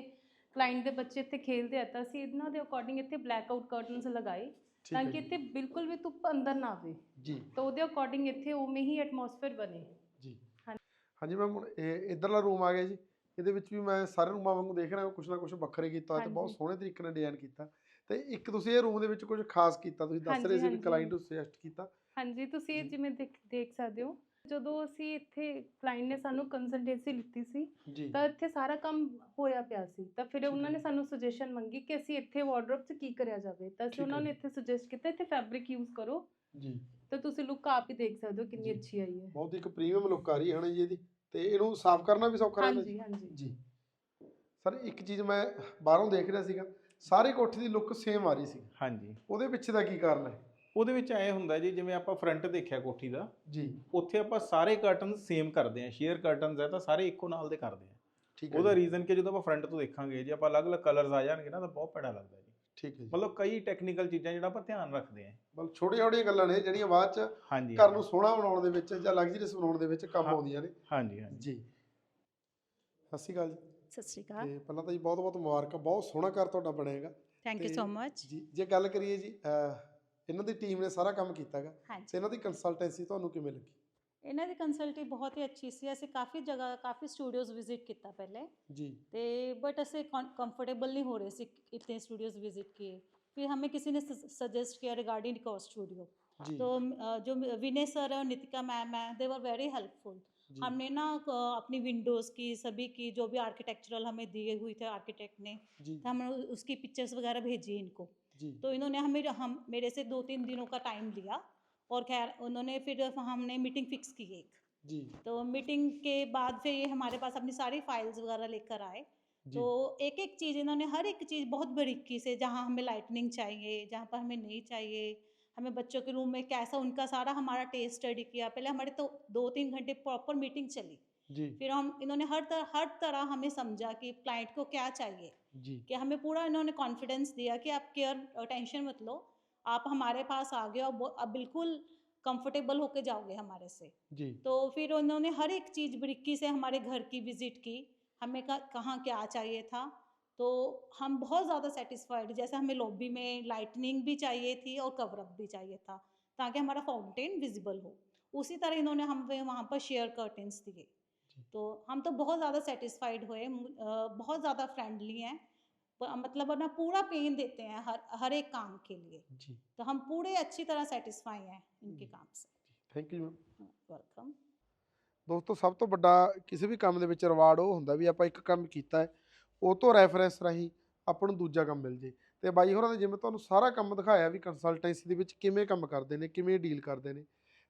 ਕਲਾਇੰਟ ਦੇ ਬੱਚੇ ਇੱਥੇ ਖੇਡਦੇ ਆ ਤਾਂ ਅਸੀਂ ਇਹਨਾਂ ਦੇ ਅਕੋਰਡਿੰਗ ਇੱਥੇ ਬਲੈਕ ਆਊਟ ਕਰਟਨਸ ਲਗਾਏ ਤਾਂ ਕਿ ਇੱਥੇ ਬਿਲਕੁਲ ਵੀ ਧੁੱਪ ਅੰਦਰ ਨਾ ਆਵੇ। ਜੀ। ਤਾਂ ਉਹਦੇ ਅਕੋਰਡਿੰਗ ਇੱਥੇ ਉਵੇਂ ਹੀ ਐਟਮੋਸਫੇਅਰ ਬਣੇ। ਜੀ। ਹਾਂਜੀ। ਹਾਂਜੀ ਮੈਮ ਹੁਣ ਇਹ ਇਧਰਲਾ ਰੂਮ ਆ ਗਿਆ ਜੀ। ਇਹਦੇ ਵਿੱਚ ਵੀ ਮੈਂ ਸਾਰੇ ਰੂਮਾਂ ਵਾਂਗੂ ਦੇਖ ਰਿਹਾ ਕੁਛ ਨਾ ਕੁਛ ਵੱਖਰੇ ਕੀਤਾ ਤੇ ਬਹੁਤ। ਸੋਹਣੇ ਤਰੀਕੇ ਨਾਲ ਡਿਜ਼ਾਈਨ ਕੀਤਾ। ਤੇ ਇੱਕ ਤੁਸੀਂ ਇਹ ਰੂਮ ਦੇ ਵਿੱਚ ਕੁਝ ਖਾਸ ਕੀਤਾ ਤੁਸੀਂ ਦੱਸ ਰਹੇ ਸੀ ਵੀ। ਕਲਾਇੰਟ ਨੂੰ ਸੁਜੈਸਟ ਕੀਤਾ। ਹਾਂਜੀ ਤੁਸੀਂ ਇਹ। ਜਿਵੇਂ ਦੇਖ ਸਕਦੇ ਹੋ। ਜਦੋਂ ਅਸੀਂ ਇੱਥੇ ਕਲਾਇੰਟ ਨੇ ਸਾਨੂੰ ਕੰਸਲਟੈਂਸੀ ਲਿੱਤੀ ਸੀ ਤਾਂ ਇੱਥੇ ਸਾਰਾ ਕੰਮ ਹੋਇਆ ਪਿਆ ਸੀ। ਤਾਂ ਫਿਰ ਉਹਨਾਂ ਨੇ ਸਾਨੂੰ ਸੁਜੈਸ਼ਨ ਮੰਗੀ ਕਿ ਅਸੀਂ ਇੱਥੇ ਵਾਰਡਰੋਬ 'ਚ ਕੀ ਕਰਿਆ ਜਾਵੇ। ਤਾਂ ਅਸੀਂ ਉਹਨਾਂ ਨੂੰ। ਇੱਥੇ ਸੁਜੈਸਟ ਕੀਤਾ ਇੱਥੇ ਫੈਬਰਿਕ ਯੂਜ਼ ਕਰੋ। ਜੀ। ਤਾਂ ਤੁਸੀਂ ਲੁੱਕ ਆਪ ਹੀ ਦੇਖ ਸਕਦੇ ਹੋ ਕਿੰਨੀ। ਅੱਛੀ ਆਈ ਹੈ। ਬਹੁਤ ਇੱਕ ਪ੍ਰੀਮੀਅਮ ਲੁੱਕ ਆ ਰਹੀ ਹੈ ਨਾ ਜੀ ਇਹਦੀ। ਤੇ ਇਹਨੂੰ ਸਾਫ਼ ਕਰਨਾ ਵੀ ਸੌਖਾ ਰਹਿੰਦਾ ਹਾਂਜੀ ਹਾਂਜੀ। ਜੀ। ਸਰ ਇੱਕ ਚੀਜ਼ ਮੈਂ ਬਾਹਰੋਂ ਦੇਖ ਰਿਹਾ ਸੀਗਾ ਸਾਰੀ ਕੋਠੀ ਦੀ ਲੁੱਕ ਸੇਮ ਆ ਰਹੀ ਸੀ। ਹਾਂਜੀ। ਉਹਦੇ ਪਿੱਛੇ ਦਾ ਕੀ ਕਾਰਨ ਹੈ? ਉਹਦੇ ਵਿੱਚ ਐ ਹੁੰਦਾ ਜੀ ਜਿਵੇਂ ਆਪਾਂ ਫਰੰਟ ਦੇਖਿਆ ਕੋਠੀ ਦਾ ਜੀ। ਉੱਥੇ ਆਪਾਂ ਸਾਰੇ ਕਰਟਨ ਸੇਮ ਕਰਦੇ ਆ ਸ਼ੇਅਰ ਕਰਟਨਸ ਹੈ ਤਾਂ ਸਾਰੇ ਇੱਕੋ ਨਾਲ ਦੇ ਕਰਦੇ ਆ ਠੀਕ ਹੈ ਉਹਦਾ ਰੀਜ਼ਨ ਕਿ ਜਦੋਂ ਆਪਾਂ ਫਰੰਟ ਤੋਂ ਦੇਖਾਂਗੇ ਜੇ ਆਪਾਂ ਅਲੱਗ-ਅਲੱਗ ਕਲਰਸ ਆ ਜਾਣਗੇ ਨਾ ਤਾਂ ਬਹੁਤ ਭੈੜਾ ਲੱਗਦਾ ਜੀ। ਠੀਕ ਹੈ ਜੀ। ਮਤਲਬ ਕਈ ਟੈਕਨੀਕਲ ਚੀਜ਼ਾਂ ਜਿਹੜਾ ਆਪਾਂ ਧਿਆਨ ਰੱਖਦੇ ਆ ਮਤਲਬ ਛੋਟੀਆਂ ਛੋਟੀਆਂ ਗੱਲਾਂ ਨੇ ਜਿਹੜੀਆਂ ਬਾਅਦ ਚ ਹਾਂਜੀ ਘਰ ਨੂੰ ਸੋਹਣਾ ਬਣਾਉਣ ਦੇ ਵਿੱਚ ਜਾਂ ਲਗਜ਼ਰੀਅਸ ਬਣਾਉਣ ਦੇ ਵਿੱਚ ਕੰਮ ਹਾਂ। ਆਉਂਦੀਆਂ ਨੇ। ਹਾਂਜੀ ਹਾਂਜੀ। ਜੀ। ਸਤਿ ਸ਼੍ਰੀ ਅਕਾਲ ਜੀ। ਸਤਿ ਸ਼੍ਰੀ ਅਕਾਲ। ਤੇ ਪਹਿਲਾਂ ਤਾਂ ਜੀ ਬਹੁਤ ਬਹੁਤ ਮੁਬਾਰਕਾਂ ਬਹੁਤ ਸੋਹਣਾ ਘਰ ਤੁਹਾਡਾ ਬਣਿਆਗਾ। ਥੈਂਕ ਯੂ ਤੇ ਸੋ ਮਚ ਜੀ ਜੇ ਗੱਲ ਕਰੀਏ ਜੀ ਅਹ, ਇਹਨਾਂ ਦੀ ਟੀਮ ਨੇ ਸਾਰਾ ਕੰਮ ਕੀਤਾਗਾ। ਹਾਂਜੀ। ਤੇ ਇਹਨਾਂ ਦੀ ਕੰਸਲਟੈਂਸੀ ਤੁਹਾਨੂੰ ਕਿਵੇਂ ਲੱਗੀ? ਇਹਨਾਂ ਦੀ ਕੰਸਲਟੀ ਬਹੁਤ ਹੀ ਅੱਛੀ ਸੀ ਅਸੀਂ ਕਾਫੀ ਜਗ੍ਹਾ ਕਾਫੀ ਸਟੂਡੀਓਜ਼ ਵਿਜ਼ਿਟ ਕੀਤਾ ਪਹਿਲੇ ਜੀ ਤੇ बट ऐसे कंफर्टेबल नहीं हो रहे थे इतने स्टूडियोज विजिट किए फिर हमें किसी ने सजेस्ट किया रिगार्डिंग रिकॉर्ड स्टूडियो ਜੀ तो अ, जो विनय सर और नितिका मैम है दे वर वेरी हेल्पफुल ਜੀ हमने ना अ, अपनी विंडोज़ की सभी की जो भी आर्किटेक्चरल हमें दिए हुई थे आर्किटेक्ट ने ਜੀ तो हमने उ- उसकी पिक्चर्स वगैरह भेजी इनको ਜੀ तो इन्होंने हमें हम मेरे से दो तीन दिनों का टाइम लिया और खैर उन्होंने फिर हमने मीटिंग फिक्स की एक। जी। तो मीटिंग के बाद फिर ये हमारे पास अपनी सारी फाइल्स वगैरह लेकर आए। तो एक एक चीज़ इन्होंने हर एक चीज़ बहुत बारीकी से जहाँ हमें लाइटनिंग चाहिए जहाँ पर हमें नहीं चाहिए हमें बच्चों के रूम में कैसा उनका सारा हमारा टेस्ट स्टडी किया। पहले हमारे तो दो तीन घंटे प्रॉपर मीटिंग चली। जी। फिर हम इन्होंने हर तरह हर तरह हमें समझा कि क्लाइंट को क्या चाहिए। जी। कि हमें पूरा इन्होंने कॉन्फिडेंस दिया कि आप केयर टेंशन मत लो। आप हमारे पास आ गए और अब बिल्कुल कंफर्टेबल होके जाओगे हमारे से। ਜੀ तो फिर उन्होंने हर एक चीज़ बारीकी से हमारे घर की विज़िट की। हमें कहाँ क्या चाहिए था? तो हम बहुत ज़्यादा सेटिस्फाइड जैसे हमें लॉबी में लाइटनिंग भी चाहिए थी और कवरअप भी चाहिए था ताकि हमारा फाउंटेन विजिबल हो। उसी तरह इन्होंने हमें वहाँ पर शेयर कर्टन्स दिए। तो हम तो बहुत ज़्यादा सेटिस्फाइड हुए बहुत ज़्यादा फ्रेंडली हैं। मतलब ना पूरा पेन देते हैं हर हर एक काम के लिए ਜੀ तो हम पूरे अच्छी तरह सेटिस्फाई हैं इनके जी। काम से ਥੈਂਕ ਯੂ ਮੈਮ वेलकम ਦੋਸਤੋ ਸਭ ਤੋਂ ਵੱਡਾ ਕਿਸੇ ਵੀ ਕੰਮ ਦੇ ਵਿੱਚ ਰਿਵਾਰਡ ਉਹ ਹੁੰਦਾ ਵੀ ਆਪਾਂ ਇੱਕ ਕੰਮ ਕੀਤਾ ਹੈ ਉਹ ਤੋਂ ਰੈਫਰੈਂਸ ਰਾਹੀਂ ਆਪਾਂ ਨੂੰ ਦੂਜਾ ਕੰਮ ਮਿਲ ਜੇ ਤੇ ਬਾਈ ਹੋਰਾਂ ਨੇ ਜਿਵੇਂ ਤੁਹਾਨੂੰ ਸਾਰਾ ਕੰਮ ਦਿਖਾਇਆ ਵੀ ਕੰਸਲਟੈਂਸੀ ਦੇ ਵਿੱਚ ਕਿਵੇਂ ਕੰਮ ਕਰਦੇ ਨੇ ਕਿਵੇਂ ਡੀਲ ਕਰਦੇ ਨੇ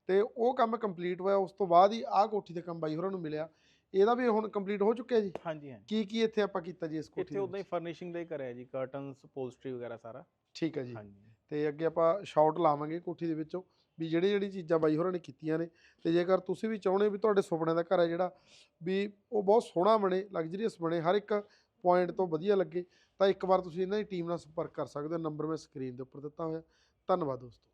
ਤੇ ਉਹ ਕੰਮ ਕੰਪਲੀਟ ਹੋਇਆ ਉਸ ਤੋਂ ਬਾਅਦ ਹੀ ਆਹ ਕੋਠੀ ਦੇ ਕੰਮ ਬਾਈ ਹੋਰਾਂ ਨੂੰ ਮਿਲਿਆ ਇਹਦਾ ਵੀ ਹੁਣ ਕੰਪਲੀਟ ਹੋ ਚੁੱਕਿਆ ਜੀ? ਹਾਂਜੀ ਹਾਂਜੀ। ਕੀ ਕੀ ਇੱਥੇ ਆਪਾਂ ਕੀਤਾ ਜੀ ਇਸ ਕੋਠੀ ਇੱਥੇ ਉਦਾਂ ਹੀ? ਫਰਨਿਸ਼ਿੰਗ ਦਾ ਹੀ ਕਰਿਆ ਜੀ ਕਰਟਨਸ ਪੋਲਸਟਰੀ ਵਗੈਰਾ ਸਾਰਾ। ਠੀਕ ਹੈ ਜੀ। ਹਾਂਜੀ। ਤੇ ਅੱਗੇ ਆਪਾਂ ਸ਼ਾਟ ਲਾਵਾਂਗੇ ਕੋਠੀ ਦੇ ਵਿੱਚੋਂ ਵੀ ਜਿਹੜੀ ਜਿਹੜੀ ਚੀਜ਼ਾਂ ਬਾਈ ਹੋਰਾਂ ਨੇ ਕੀਤੀਆਂ ਨੇ ਤੇ ਜੇਕਰ ਤੁਸੀਂ ਵੀ ਚਾਹੁੰਦੇ ਵੀ ਤੁਹਾਡੇ ਸੁਪਨੇ ਦਾ ਘਰ ਹੈ ਜਿਹੜਾ ਵੀ ਉਹ ਬਹੁਤ ਸੋਹਣਾ ਬਣੇ ਲਗਜ਼ਰੀਅਸ ਬਣੇ ਹਰ ਇੱਕ ਪੁਆਇੰਟ ਤੋਂ ਵਧੀਆ ਲੱਗੇ ਤਾਂ ਇੱਕ ਵਾਰ ਤੁਸੀਂ ਇਹਨਾਂ ਦੀ ਟੀਮ ਨਾਲ ਸੰਪਰਕ ਕਰ ਸਕਦੇ ਹੋ ਨੰਬਰ ਮੈਂ ਸਕਰੀਨ ਦੇ ਉੱਪਰ ਦਿੱਤਾ ਹੋਇਆ। ਧੰਨਵਾਦ ਦੋਸਤੋ।